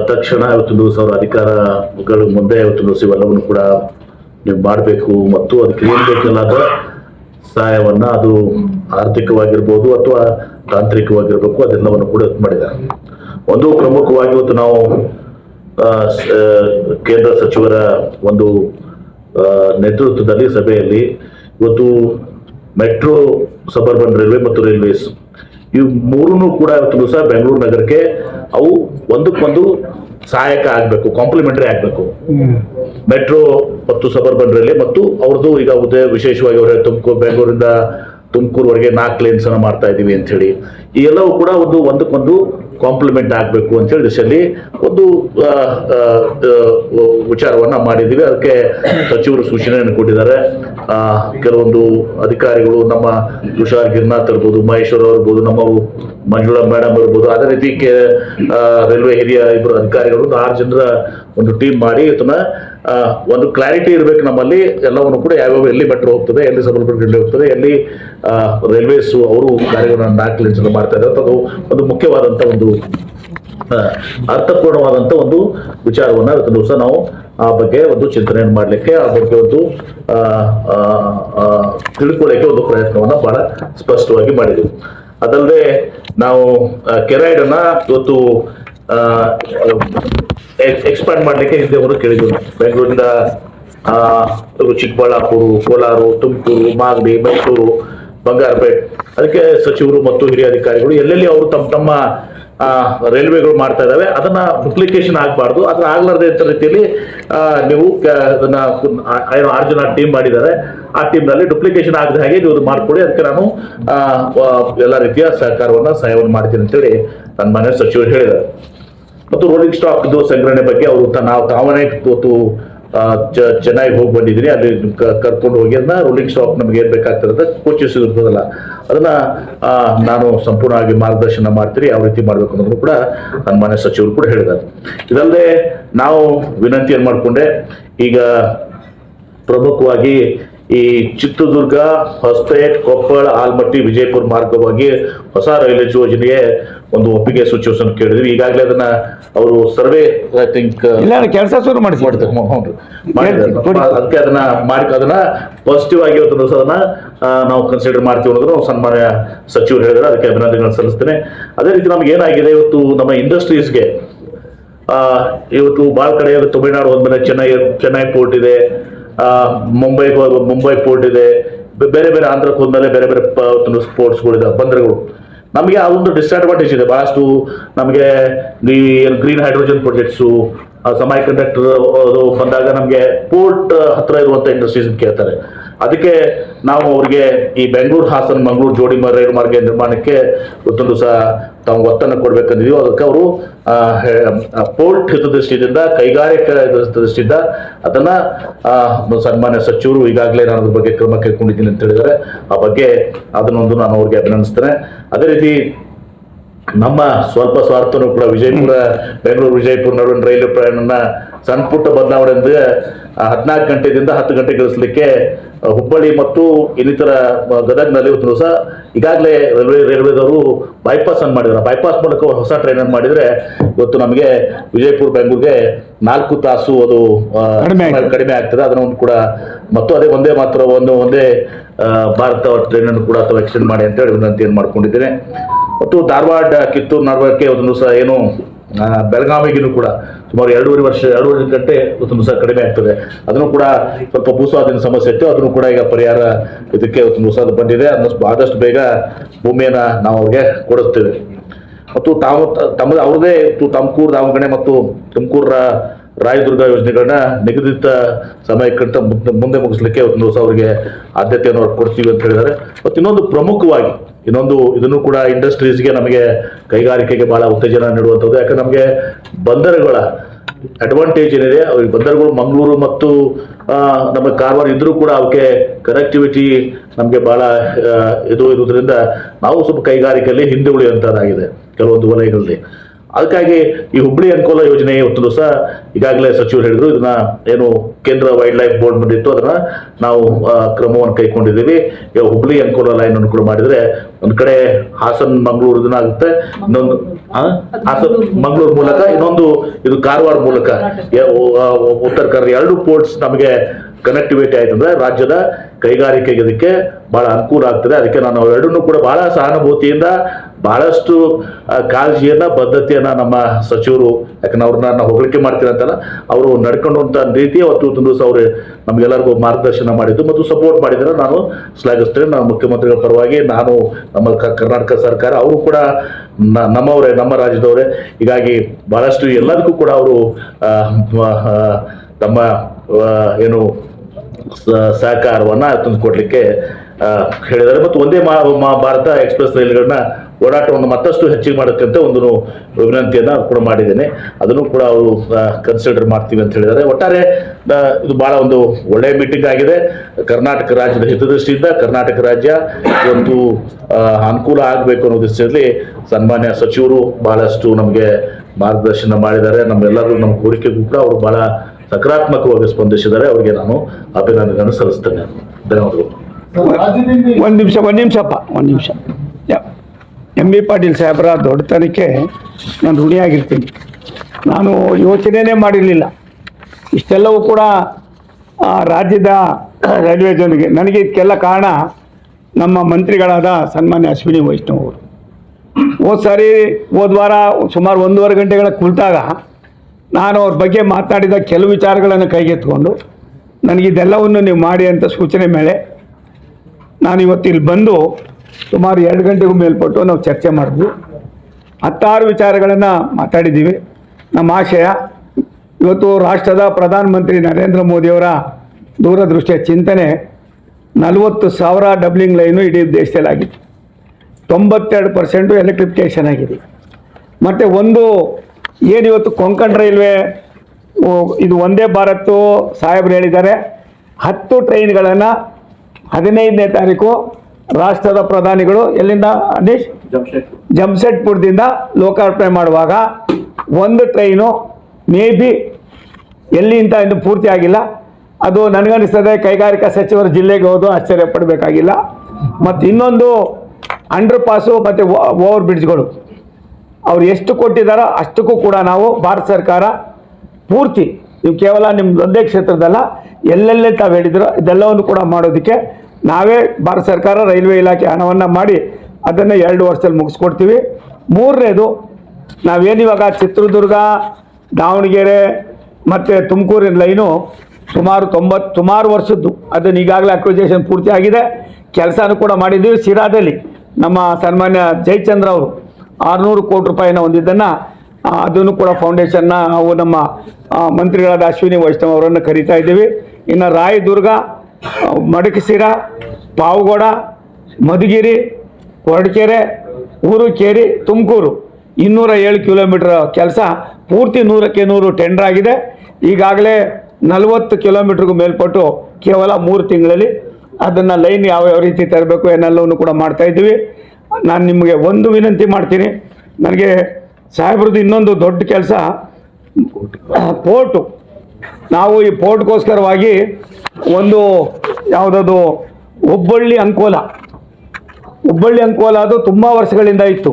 ತತ್ಕ್ಷಣ ಇವತ್ತು ದಿವಸ ಅವರ ಅಧಿಕಾರಗಳ ಮುಂದೆ ಇವತ್ತು ದಿವಸ ಇವೆಲ್ಲವನ್ನು ಕೂಡ ನೀವು ಮಾಡಬೇಕು ಮತ್ತು ಅದಕ್ಕೆ ಏನ್ ಬೇಕಲ್ಲಾದ ಸಹಾಯವನ್ನ ಅದು ಆರ್ಥಿಕವಾಗಿರ್ಬೋದು ಅಥವಾ ತಾಂತ್ರಿಕವಾಗಿರ್ಬೇಕು ಅದೆಲ್ಲವನ್ನು ಕೂಡ ಮಾಡಿದ್ದಾರೆ. ಒಂದು ಪ್ರಮುಖವಾಗಿ ಇವತ್ತು ನಾವು ಕೇಂದ್ರ ಸಚಿವರ ಒಂದು ನೇತೃತ್ವದಲ್ಲಿ ಸಭೆಯಲ್ಲಿ ಇವತ್ತು ಮೆಟ್ರೋ ಸಬರ್ಬನ್ ರೈಲ್ವೆ ಮತ್ತು ರೈಲ್ವೇಸ್ ಇವು ಮೂರೂ ಕೂಡ ಇವತ್ತು ಸಹ ಬೆಂಗಳೂರು ನಗರಕ್ಕೆ ಅವು ಒಂದಕ್ಕೊಂದು ಸಹಾಯಕ ಆಗಬೇಕು ಕಾಂಪ್ಲಿಮೆಂಟರಿ ಆಗಬೇಕು. ಮೆಟ್ರೋ ಮತ್ತು ಸಬರ್ಬನ್ ರೈಲ್ವೆ ಮತ್ತು ಅವ್ರದ್ದು ಈಗ ಉದಯ ವಿಶೇಷವಾಗಿ ಅವರ ತುಮಕೂರು ಬೆಂಗಳೂರಿಂದ ತುಮಕೂರುವರೆಗೆ ನಾಲ್ಕು ಲೇನ್ಸ್ ಅನ್ನ ಮಾಡ್ತಾ ಇದ್ದೀವಿ ಅಂತ ಹೇಳಿ. ಈ ಎಲ್ಲವೂ ಕೂಡ ಒಂದು ಒಂದಕ್ಕೊಂದು ಕಾಂಪ್ಲಿಮೆಂಟ್ ಆಗಬೇಕು ಅಂತ ಹೇಳಿ ದಿಶೆಯಲ್ಲಿ ಒಂದು ವಿಚಾರವನ್ನ ಮಾಡಿದ್ದೀವಿ. ಅದಕ್ಕೆ ಸಚಿವರು ಸೂಚನೆಯನ್ನು ಕೊಟ್ಟಿದ್ದಾರೆ. ಕೆಲವೊಂದು ಅಧಿಕಾರಿಗಳು ನಮ್ಮ ತುಷಾರ್ ಗಿರ್ನಾಥ್ ಇರ್ಬೋದು, ಮಹೇಶ್ವರ್ ಇರ್ಬೋದು, ನಮ್ಮ ಮಂಜುಳಾ ಮೇಡಮ್ ಇರ್ಬೋದು, ಅದೇ ರೀತಿ ರೈಲ್ವೆ ಹಿರಿಯ ಇಬ್ಬರು ಅಧಿಕಾರಿಗಳು ಆರು ಜನರ ಒಂದು ಟೀಮ್ ಮಾಡಿ ಇದನ್ನ ಒಂದು ಕ್ಲಾರಿಟಿ ಇರಬೇಕು ನಮ್ಮಲ್ಲಿ. ಎಲ್ಲವನ್ನು ಕೂಡ ಯಾವ್ಯಾವ ಎಲ್ಲಿ ಮೆಟ್ರೋ ಹೋಗ್ತದೆ, ಎಲ್ಲಿ ರೈಲ್ವೆ ಹೋಗ್ತದೆ, ಎಲ್ಲಿ ರೈಲ್ವೇಸ್ ಅವರು ಕಾರ್ಯಗಳನ್ನು ನಾಲ್ಕು ಮಾಡ್ತಾ ಇದ್ದಾರೆ. ಅದು ಒಂದು ಮುಖ್ಯವಾದಂಥ ಒಂದು ಅರ್ಥಪೂರ್ಣವಾದಂಥ ಒಂದು ವಿಚಾರವನ್ನ ಇವತ್ತು ದಿವಸ ನಾವು ಆ ಬಗ್ಗೆ ಒಂದು ಚಿಂತನೆಯನ್ನು ಮಾಡಲಿಕ್ಕೆ ಆ ಬಗ್ಗೆ ಒಂದು ತಿಳ್ಕೊಳ್ಳಿಕ್ಕೆ ಒಂದು ಪ್ರಯತ್ನವನ್ನ ಬಹಳ ಸ್ಪಷ್ಟವಾಗಿ ಮಾಡಿದೆವು ಅದಲ್ಲದೆ ನಾವು ಕೆರೈಡ್ ಅನ್ನ ಇವತ್ತು ಎಕ್ಸ್ಪಾಂಡ್ ಮಾಡಲಿಕ್ಕೆ ಹಿಂದೆ ಅವರು ಕೇಳಿದ್ರು. ಬೆಂಗಳೂರಿಂದ ಚಿಕ್ಕಬಳ್ಳಾಪುರ, ಕೋಲಾರ, ತುಮಕೂರು, ಮಾಗಡಿ, ಮೈಸೂರು, ಬಂಗಾರಪೇಟ್. ಅದಕ್ಕೆ ಸಚಿವರು ಮತ್ತು ಹಿರಿಯ ಅಧಿಕಾರಿಗಳು ಎಲ್ಲೆಲ್ಲಿ ಅವರು ತಮ್ಮ ತಮ್ಮ ರೈಲ್ವೆಗಳು ಮಾಡ್ತಾ ಇದಾವೆ ಅದನ್ನ ಡುಪ್ಲಿಕೇಶನ್ ಆಗಬಾರ್ದು. ಅದನ್ನ ಆಗ್ಲಾರ್ದೆ ಅಂತ ರೀತಿಯಲ್ಲಿ ನೀವು ಅದನ್ನ ಆರು ಜನ ಟೀಮ್ ಮಾಡಿದ್ದಾರೆ. ಆ ಟೀಮ್ನಲ್ಲಿ ಡುಪ್ಲಿಕೇಶನ್ ಆಗದ ಹಾಗೆ ನೀವು ಮಾಡ್ಕೊಡಿ ಅದಕ್ಕೆ ನಾನು ಎಲ್ಲ ರೀತಿಯ ಸಹಕಾರವನ್ನ, ಸಹಾಯವನ್ನು ಮಾಡ್ತೀನಿ ಅಂತೇಳಿ ನನ್ನ ಮನೆ ಸಚಿವರು ಹೇಳಿದ್ದಾರೆ. ಮತ್ತು ರೋಲಿಂಗ್ ಸ್ಟಾಕ್ ಸಂಗ್ರಹಣೆ ಬಗ್ಗೆ ಅವರು ನಾವು ತಾವನೇ ಗೊತ್ತು ಚೆನ್ನಾಗಿ ಹೋಗಿ ಬಂದಿದ್ರಿ ಅಲ್ಲಿ ಕರ್ಕೊಂಡು ಹೋಗಿ ಅದನ್ನ ರೋಲಿಂಗ್ ಸ್ಟಾಕ್ ನಮ್ಗೆ ಏನ್ ಬೇಕಾಗ್ತದೆ ಕೋಚಿಸ್ ಕೋಚಸ್ ಇರ್ತದಲ್ಲ ಅದನ್ನ ನಾನು ಸಂಪೂರ್ಣವಾಗಿ ಮಾರ್ಗದರ್ಶನ ಮಾಡ್ತೀರಿ, ಯಾವ ರೀತಿ ಮಾಡ್ಬೇಕು ಅನ್ನೋದು ಕೂಡ ನನ್ನ ಮನೆ ಸಚಿವರು ಕೂಡ ಹೇಳಿದ್ದಾರೆ. ಇದಲ್ಲದೆ ನಾವು ವಿನಂತಿಯನ್ನು ಮಾಡಿಕೊಂಡೆ, ಈಗ ಪ್ರಮುಖವಾಗಿ ಈ ಚಿತ್ರದುರ್ಗ ಹೊಸಪೇಟ್ ಕೊಪ್ಪಳ ಆಲ್ಮಟ್ಟಿ ವಿಜಯಪುರ ಮಾರ್ಗವಾಗಿ ಹೊಸ ರೈಲ್ವೆ ಯೋಜನೆಗೆ ಒಂದು ಒಪ್ಪಿಗೆ ಸೂಚನೆ ಕೇಳಿದ್ವಿ. ಈಗಾಗಲೇ ಅದನ್ನ ಅವರು ಸರ್ವೆ ಐ ಥಿಂಕ್ ಕೆಲಸ ಶುರು ಮಾಡಿಸಿ ಹ್ಞೂ. ಅದಕ್ಕೆ ಅದನ್ನ ಮಾಡಿ ಅದನ್ನ ಪಾಸಿಟಿವ್ ಆಗಿ ಅದನ್ನ ನಾವು ಕನ್ಸಿಡರ್ ಮಾಡ್ತೀವಿ ಅನ್ನೋದು ಸನ್ಮಾನ್ಯ ಸಚಿವರು ಹೇಳಿದ್ರೆ ಅದಕ್ಕೆ ಅಭಿನಂದನೆಗಳನ್ನು ಸಲ್ಲಿಸ್ತೇನೆ. ಅದೇ ರೀತಿ ನಮ್ಗೆ ಏನಾಗಿದೆ ಇವತ್ತು ನಮ್ಮ ಇಂಡಸ್ಟ್ರೀಸ್ಗೆ ಇವತ್ತು ಭಾಳ ಕಡೆ ತಮಿಳುನಾಡು ಹೋದ್ಮೇಲೆ ಚೆನ್ನೈ ಚೆನ್ನೈ ಪೋರ್ಟ್ ಇದೆ. ಹೋಗ್- ಮುಂಬೈ ಪೋರ್ಟ್ ಇದೆ. ಬೇರೆ ಬೇರೆ ಆಂಧ್ರಕ್ಕೆ ಹೋದ್ಮೇಲೆ ಬೇರೆ ಬೇರೆ ಸ್ಪೋರ್ಟ್ಸ್ಗಳಿದೆ ಬಂದರುಗಳು. ನಮಗೆ ಆ ಒಂದು ಡಿಸ್ಅಡ್ವಾಂಟೇಜ್ ಇದೆ. ಬಹಳಷ್ಟು ನಮಗೆ ಈ green hydrogen projects semiconductor ಬಂದಾಗ ನಮಗೆ ಪೋರ್ಟ್ ಹತ್ರ ಇರುವಂತ ಇಂಡಸ್ಟ್ರೀಸ್ ಕೇಳ್ತಾರೆ. ನಾವು ಅವ್ರಿಗೆ ಈ ಬೆಂಗಳೂರು ಹಾಸನ, ಮಂಗಳೂರು ಜೋಡಿ ರೈಲು ಮಾರ್ಗ ನಿರ್ಮಾಣಕ್ಕೆ ಮತ್ತೊಂದು ಸಹ ತಾವು ಒತ್ತನ್ನು ಕೊಡ್ಬೇಕಂದಿದೀವಿ. ಅದಕ್ಕೆ ಅವರು ಪೋರ್ಟ್ ಹಿತದೃಷ್ಟಿಯಿಂದ, ಕೈಗಾರಿಕಾ ದೃಷ್ಟಿಯಿಂದ ಅದನ್ನ ಸನ್ಮಾನ್ಯ ಸಚಿವರು ಈಗಾಗಲೇ ನಾನು ಅದ್ರ ಬಗ್ಗೆ ಕ್ರಮ ಕೈಗೊಂಡಿದ್ದೀನಿ ಅಂತ ಹೇಳಿದ್ದಾರೆ. ಆ ಬಗ್ಗೆ ಅದನ್ನೊಂದು ನಾನು ಅವ್ರಿಗೆ ಅಭಿನಂದಿಸ್ತೇನೆ. ಅದೇ ರೀತಿ ನಮ್ಮ ಸ್ವಲ್ಪ ಸ್ವಾರ್ಥನೂ ಕೂಡ ವಿಜಯಪುರ ಬೆಂಗಳೂರು ವಿಜಯಪುರ ನಡುವಿನ ರೈಲು ಪ್ರಯಾಣ ಸಣ್ಣ ಪುಟ್ಟ ಬದಲಾವಣೆ ಅಂದ್ರೆ ಹದಿನಾಲ್ಕು ಗಂಟೆದಿಂದ ಹತ್ತು ಗಂಟೆ ಗಳಿಸಲಿಕ್ಕೆ ಹುಬ್ಬಳ್ಳಿ ಮತ್ತು ಇನ್ನಿತರ ಗದಗ್ನಲ್ಲಿ ಒಂದು ದಿವಸ ಈಗಾಗಲೇ ರೈಲ್ವೆ ರೈಲ್ವೆದವರು ಬೈಪಾಸ್ ಅನ್ನು ಮಾಡಿದ್ರು. ಬೈಪಾಸ್ ಮೂಲಕ ಹೊಸ ಟ್ರೈನ್ ಅನ್ನು ಮಾಡಿದ್ರೆ ಇವತ್ತು ನಮಗೆ ವಿಜಯಪುರ ಬೆಂಗಳೂರಿಗೆ ನಾಲ್ಕು ತಾಸು ಅದು ಕಡಿಮೆ ಆಗ್ತದೆ. ಅದನ್ನು ಕೂಡ ಮತ್ತು ಅದೇ ಒಂದೇ ಮಾತ್ರ ಒಂದು ಒಂದೇ ಭಾರತ ಟ್ರೈನ್ ಅನ್ನು ಕೂಡ ಅಥವಾ ಎಕ್ಸ್ಟೆಂಡ್ ಮಾಡಿ ಅಂತ ಹೇಳಿ ವಿನಂತಿಯನ್ನು ಮಾಡ್ಕೊಂಡಿದ್ದೇನೆ. ಮತ್ತು ಧಾರವಾಡ, ಕಿತ್ತೂರು ನಡುವಕ್ಕೆ ಒಂದು ಸಹ ಏನು ಬೆಳಗಾವಿಗಿನೂ ಕೂಡ ಸುಮಾರು ಎರಡೂವರೆ ವರ್ಷ, ಎರಡೂವರೆ ಗಂಟೆ ಒಂದು ಸಹ ಕಡಿಮೆ ಆಗ್ತದೆ. ಅದನ್ನು ಕೂಡ ಸ್ವಲ್ಪ ಭೂಸ್ವಾಧೀನ ಸಮಸ್ಯೆ ಇತ್ತು. ಅದನ್ನು ಕೂಡ ಈಗ ಪರಿಹಾರ ಇದಕ್ಕೆ ಒಂದು ಸಹ ಬಂದಿದೆ. ಅದನ್ನು ಆದಷ್ಟು ಬೇಗ ಭೂಮಿಯನ್ನು ನಾವು ಅವ್ರಿಗೆ ಕೊಡುತ್ತೇವೆ ಮತ್ತು ತಾವು ತಮ್ಮದು, ಅವ್ರದೇ ತುಮಕೂರು, ದಾವಣಗೆರೆ ಮತ್ತು ತುಮಕೂರು ರಾಯದುರ್ಗ ಯೋಜನೆಗಳನ್ನ ನಿಗದಿತ ಸಮಯಕ್ಕಿಂತ ಮುಂದೆ ಮುಂದೆ ಮುಗಿಸ್ಲಿಕ್ಕೆ ಒಂದು ದಿವಸ ಅವರಿಗೆ ಆದ್ಯತೆಯನ್ನು ಕೊಡ್ತೀವಿ ಅಂತ ಹೇಳಿದ್ದಾರೆ. ಮತ್ತು ಇನ್ನೊಂದು ಪ್ರಮುಖವಾಗಿ ಇನ್ನೊಂದು ಇದನ್ನು ಕೂಡ ಇಂಡಸ್ಟ್ರೀಸ್ಗೆ ನಮಗೆ ಕೈಗಾರಿಕೆಗೆ ಬಹಳ ಉತ್ತೇಜನ ನೀಡುವಂಥದ್ದು. ಯಾಕಂದ್ರೆ ನಮಗೆ ಬಂದರುಗಳ ಅಡ್ವಾಂಟೇಜ್ ಏನಿದೆ, ಅವ್ರಿಗೆ ಬಂದರುಗಳು ಮಂಗಳೂರು ಮತ್ತು ನಮ್ಮ ಕಾರವಾರ ಇದ್ರೂ ಕೂಡ ಅವಕ್ಕೆ ಕನೆಕ್ಟಿವಿಟಿ ನಮಗೆ ಬಹಳ ಇದು ಇರುವುದರಿಂದ ನಾವು ಸ್ವಲ್ಪ ಕೈಗಾರಿಕೆಯಲ್ಲಿ ಹಿಂದೆ ಉಳಿಯುವಂಥದ್ದಾಗಿದೆ ಕೆಲವೊಂದು ವಲಯಗಳಲ್ಲಿ. ಅದಕ್ಕಾಗಿ ಈ ಹುಬ್ಳಿ ಅನುಕೂಲ ಯೋಜನೆ ಇವತ್ತು ದಿವಸ ಈಗಾಗಲೇ ಸಚಿವರು ಹೇಳಿದ್ರು, ಇದನ್ನ ಏನು ಕೇಂದ್ರ ವೈಲ್ಡ್ ಲೈಫ್ ಬೋರ್ಡ್ ಬಂದಿತ್ತು ಅದನ್ನ ನಾವು ಕ್ರಮವನ್ನು ಕೈಗೊಂಡಿದ್ದೀವಿ. ಹುಬ್ಳಿ ಅನುಕೂಲ ಲೈನ್ ಅನ್ನು ಕೂಡ ಮಾಡಿದ್ರೆ ಒಂದ್ ಕಡೆ ಹಾಸನ್, ಮಂಗಳೂರು ಇದನ್ನ ಆಗುತ್ತೆ. ಇನ್ನೊಂದು? ಹಾಸನ್, ಮಂಗಳೂರು ಮೂಲಕ, ಇನ್ನೊಂದು ಇದು ಕಾರವಾರ ಮೂಲಕ. ಉತ್ತರ ಕನ್ನಡ ಎರಡು ಪೋರ್ಟ್ಸ್ ನಮಗೆ ಕನೆಕ್ಟಿವಿಟಿ ಆಯ್ತು ಅಂದ್ರೆ ರಾಜ್ಯದ ಕೈಗಾರಿಕೆಗೆ ಇದಕ್ಕೆ ಬಹಳ ಅನುಕೂಲ ಆಗ್ತದೆ. ಅದಕ್ಕೆ ನಾನು ಎರಡನ್ನೂ ಕೂಡ ಬಹಳ ಸಹಾನುಭೂತಿಯಿಂದ ಬಹಳಷ್ಟು ಕಾಳಜಿಯನ್ನು, ಬದ್ಧತೆಯನ್ನ ನಮ್ಮ ಸಚಿವರು, ಯಾಕಂದ್ರೆ ಅವ್ರನ್ನ ನಾನು ಹೊಗಳಿಕೆ ಮಾಡ್ತೀನಿ ಅವರು ನಡ್ಕೊಂಡಂತ ರೀತಿ ಅವತ್ತು ಒಂದು ದಿವಸ ಅವರು ನಮಗೆಲ್ಲರಿಗೂ ಮಾರ್ಗದರ್ಶನ ಮಾಡಿದ್ದು ಮತ್ತು ಸಪೋರ್ಟ್ ಮಾಡಿದ್ರೆ ನಾನು ಶ್ಲಾಘಿಸ್ತೇನೆ. ನಾನು ಮುಖ್ಯಮಂತ್ರಿಗಳ ಪರವಾಗಿ ನಾನು ನಮ್ಮ ಕರ್ನಾಟಕ ಸರ್ಕಾರ, ಅವರು ಕೂಡ ನಮ್ಮವರೇ, ನಮ್ಮ ರಾಜ್ಯದವರೇ. ಹೀಗಾಗಿ ಬಹಳಷ್ಟು ಎಲ್ಲದಕ್ಕೂ ಕೂಡ ಅವರು ತಮ್ಮ ಏನು ಸಹಕಾರವನ್ನು ತಂದುಕೊಡ್ಲಿಕ್ಕೆ ಹೇಳಿದ್ದಾರೆ. ಮತ್ತು ಒಂದೇ ಮಾ- ಭಾರತ ಎಕ್ಸ್ಪ್ರೆಸ್ ರೈಲುಗಳನ್ನ ಓಡಾಟವನ್ನು ಮತ್ತಷ್ಟು ಹೆಚ್ಚಿಗೆ ಮಾಡೋಕ್ಕಂತ ಒಂದು ವಿನಂತಿಯನ್ನು ಕೂಡ ಮಾಡಿದ್ದೇನೆ. ಅದನ್ನು ಕೂಡ ಅವರು ಕನ್ಸಿಡರ್ ಮಾಡ್ತೀವಿ ಅಂತ ಹೇಳಿದ್ದಾರೆ. ಒಟ್ಟಾರೆ ಇದು ಬಹಳ ಒಂದು ಒಳ್ಳೆಯ ಮೀಟಿಂಗ್ ಆಗಿದೆ. ಕರ್ನಾಟಕ ರಾಜ್ಯದ ಹಿತದೃಷ್ಟಿಯಿಂದ ಕರ್ನಾಟಕ ರಾಜ್ಯ ಒಂದು ಅನುಕೂಲ ಆಗಬೇಕು ಅನ್ನೋ ದೃಷ್ಟಿಯಲ್ಲಿ ಸನ್ಮಾನ್ಯ ಸಚಿವರು ಬಹಳಷ್ಟು ನಮಗೆ ಮಾರ್ಗದರ್ಶನ ಮಾಡಿದ್ದಾರೆ. ನಮ್ಮೆಲ್ಲರೂ ನಮ್ಮ ಕೋರಿಕೆಗೂ ಕೂಡ ಅವರು ಬಹಳ ಸಕಾರಾತ್ಮಕವಾಗಿ ಸ್ಪಂದಿಸಿದ್ದಾರೆ. ಅವರಿಗೆ ನಾನು ಅಭಿನಂದನೆ ಸಲ್ಲಿಸ್ತೇನೆ. ಧನ್ಯವಾದಗಳು. ಒಂದು ನಿಮಿಷ ಒಂದು ನಿಮಿಷಪ್ಪ ಒಂದು ನಿಮಿಷ. ಎಂ ಬಿ ಪಾಟೀಲ್ ಸಾಹೇಬರ ದೊಡ್ಡತನಕ್ಕೆ ನಾನು ಋಣಿಯಾಗಿರ್ತೀನಿ. ನಾನು ಯೋಚನೆನೇ ಮಾಡಿರಲಿಲ್ಲ. ಇಷ್ಟೆಲ್ಲವೂ ಕೂಡ ರಾಜ್ಯದ ರೈಲ್ವೆ ಜೋನ್ಗೆ ನನಗೆ ಇದಕ್ಕೆಲ್ಲ ಕಾರಣ ನಮ್ಮ ಮಂತ್ರಿಗಳಾದ ಸನ್ಮಾನ್ಯ ಅಶ್ವಿನಿ ವೈಷ್ಣವ್ ಅವರು. ಹೋದ ಸಾರಿ, ಹೋದ ವಾರ ಸುಮಾರು ಒಂದೂವರೆ ಗಂಟೆಗಳ ಕುಳಿತಾಗ ನಾನು ಅವ್ರ ಬಗ್ಗೆ ಮಾತನಾಡಿದ ಕೆಲವು ವಿಚಾರಗಳನ್ನು ಕೈಗೆತ್ತಿಕೊಂಡು, ನನಗಿದೆಲ್ಲವನ್ನು ನೀವು ಮಾಡಿ ಅಂತ ಸೂಚನೆ ಮೇಲೆ ನಾನು ಇವತ್ತು ಇಲ್ಲಿ ಬಂದು ಸುಮಾರು ಎರಡು ಗಂಟೆಗೂ ಮೇಲ್ಪಟ್ಟು ನಾವು ಚರ್ಚೆ ಮಾಡಿದ್ವಿ. ಹತ್ತಾರು ವಿಚಾರಗಳನ್ನು ಮಾತಾಡಿದ್ದೀವಿ. ನಮ್ಮ ಆಶಯ, ಇವತ್ತು ರಾಷ್ಟ್ರದ ಪ್ರಧಾನಮಂತ್ರಿ ನರೇಂದ್ರ ಮೋದಿಯವರ ದೂರದೃಷ್ಟಿಯ ಚಿಂತನೆ ನಲವತ್ತು ಸಾವಿರ ಡಬ್ಲಿಂಗ್ ಲೈನು ಇಡೀ ದೇಶದಲ್ಲಿ ಆಗಿದೆ ತೊಂಬತ್ತೆರಡು ಪರ್ಸೆಂಟು ಎಲೆಕ್ಟ್ರಿಫಿಕೇಷನ್ ಆಗಿದೆ. ಮತ್ತು ಒಂದು ಏನಿವತ್ತು ಕೊಂಕಣ್ ರೈಲ್ವೆ ಇದು ಒಂದೇ ಭಾರತ್ ಸಾಹೇಬ್ರು ಹೇಳಿದ್ದಾರೆ. ಹತ್ತು ಟ್ರೈನ್ಗಳನ್ನು ಹದಿನೈದನೇ ತಾರೀಕು ರಾಷ್ಟ್ರದ ಪ್ರಧಾನಿಗಳು ಎಲ್ಲಿಂದ ಅನೀಶ್? ಜಮ್ಶೆಡ್ಪುರದಿಂದ ಲೋಕಾರ್ಪಣೆ ಮಾಡುವಾಗ ಒಂದು ಟ್ರೈನು ಮೇ ಬಿ ಎಲ್ಲಿ ಅಂತ ಇನ್ನು ಪೂರ್ತಿ ಆಗಿಲ್ಲ. ಅದು ನನಗನ್ನಿಸ್ತದೆ ಕೈಗಾರಿಕಾ ಸಚಿವರು ಜಿಲ್ಲೆಗೆ ಹೋದು ಆಶ್ಚರ್ಯ ಪಡಬೇಕಾಗಿಲ್ಲ. ಮತ್ತು ಇನ್ನೊಂದು ಅಂಡರ್ ಪಾಸು ಮತ್ತು ಓವರ್ ಬ್ರಿಡ್ಜ್ಗಳು. ಅವ್ರು ಎಷ್ಟು ಕೊಟ್ಟಿದ್ದಾರೋ ಅಷ್ಟಕ್ಕೂ ಕೂಡ ನಾವು ಭಾರತ ಸರ್ಕಾರ ಪೂರ್ತಿ ನೀವು ಕೇವಲ ನಿಮ್ಮ ಒಂದೇ ಕ್ಷೇತ್ರದಲ್ಲ ಎಲ್ಲೆಲ್ಲೇ ತಾವು ಹೇಳಿದ್ರು ಇದೆಲ್ಲವನ್ನು ಕೂಡ ಮಾಡೋದಕ್ಕೆ ನಾವೇ ಭಾರತ ಸರ್ಕಾರ ರೈಲ್ವೆ ಇಲಾಖೆ ಹಣವನ್ನು ಮಾಡಿ ಅದನ್ನು ಎರಡು ವರ್ಷದಲ್ಲಿ ಮುಗಿಸ್ಕೊಡ್ತೀವಿ. ಮೂರನೇದು ನಾವೇನಿವಾಗ ಚಿತ್ರದುರ್ಗ, ದಾವಣಗೆರೆ ಮತ್ತು ತುಮಕೂರಿನ ಲೈನು ಸುಮಾರು ತೊಂಬತ್ತು ಸುಮಾರು ವರ್ಷದ್ದು ಅದನ್ನು ಈಗಾಗಲೇ ಅಕ್ವಿಜೇಷನ್ ಪೂರ್ತಿ ಆಗಿದೆ. ಕೆಲಸನೂ ಕೂಡ ಮಾಡಿದ್ದೀವಿ. ಶಿರಾದಲ್ಲಿ ನಮ್ಮ ಸನ್ಮಾನ್ಯ ಜಯಚಂದ್ರ ಅವರು ಆರುನೂರು ಕೋಟಿ ರೂಪಾಯಿನ ಹೊಂದಿದ್ದನ್ನು ಅದನ್ನು ಕೂಡ ಫೌಂಡೇಶನ್ನ ನಾವು ನಮ್ಮ ಮಂತ್ರಿಗಳಾದ ಅಶ್ವಿನಿ ವೈಷ್ಣವ್ ಅವರನ್ನು ಕರಿತಾ ಇದ್ದೀವಿ. ಇನ್ನು ರಾಯದುರ್ಗ ಮಡಕಶಿರ ಪಾವಗೋಡ, ಮಧುಗಿರಿ ಕೊರಟಗೆರೆ ಊರುಕೇರಿ ತುಮಕೂರು. ಇನ್ನೂರ ಏಳು ಕಿಲೋಮೀಟ್ರ್ ಕೆಲಸ. ಪೂರ್ತಿ ನೂರಕ್ಕೆ ನೂರು ಟೆಂಡರ್ ಆಗಿದೆ. ಈಗಾಗಲೇ ನಲವತ್ತು ಕಿಲೋಮೀಟ್ರಿಗೂ ಮೇಲ್ಪಟ್ಟು ಕೇವಲ ಮೂರು ತಿಂಗಳಲ್ಲಿ ಅದನ್ನು ಲೈನ್ ಯಾವ ರೀತಿ ತರಬೇಕು ಏನೆಲ್ಲವನ್ನು ಕೂಡ ಮಾಡ್ತಾ ಇದ್ದೀವಿ. ನಾನು ನಿಮಗೆ ಒಂದು ವಿನಂತಿ ಮಾಡ್ತೀನಿ. ನನಗೆ ಸಾಹೇಬ್ರದ್ದು ಇನ್ನೊಂದು ದೊಡ್ಡ ಕೆಲಸ ಪೋರ್ಟು. ನಾವು ಈ ಪೋರ್ಟ್ಗೋಸ್ಕರವಾಗಿ ಒಂದು ಯಾವುದದು ಹುಬ್ಬಳ್ಳಿ ಅಂಕೋಲ. ಹುಬ್ಬಳ್ಳಿ ಅಂಕೋಲ ಅದು ತುಂಬ ವರ್ಷಗಳಿಂದ ಇತ್ತು.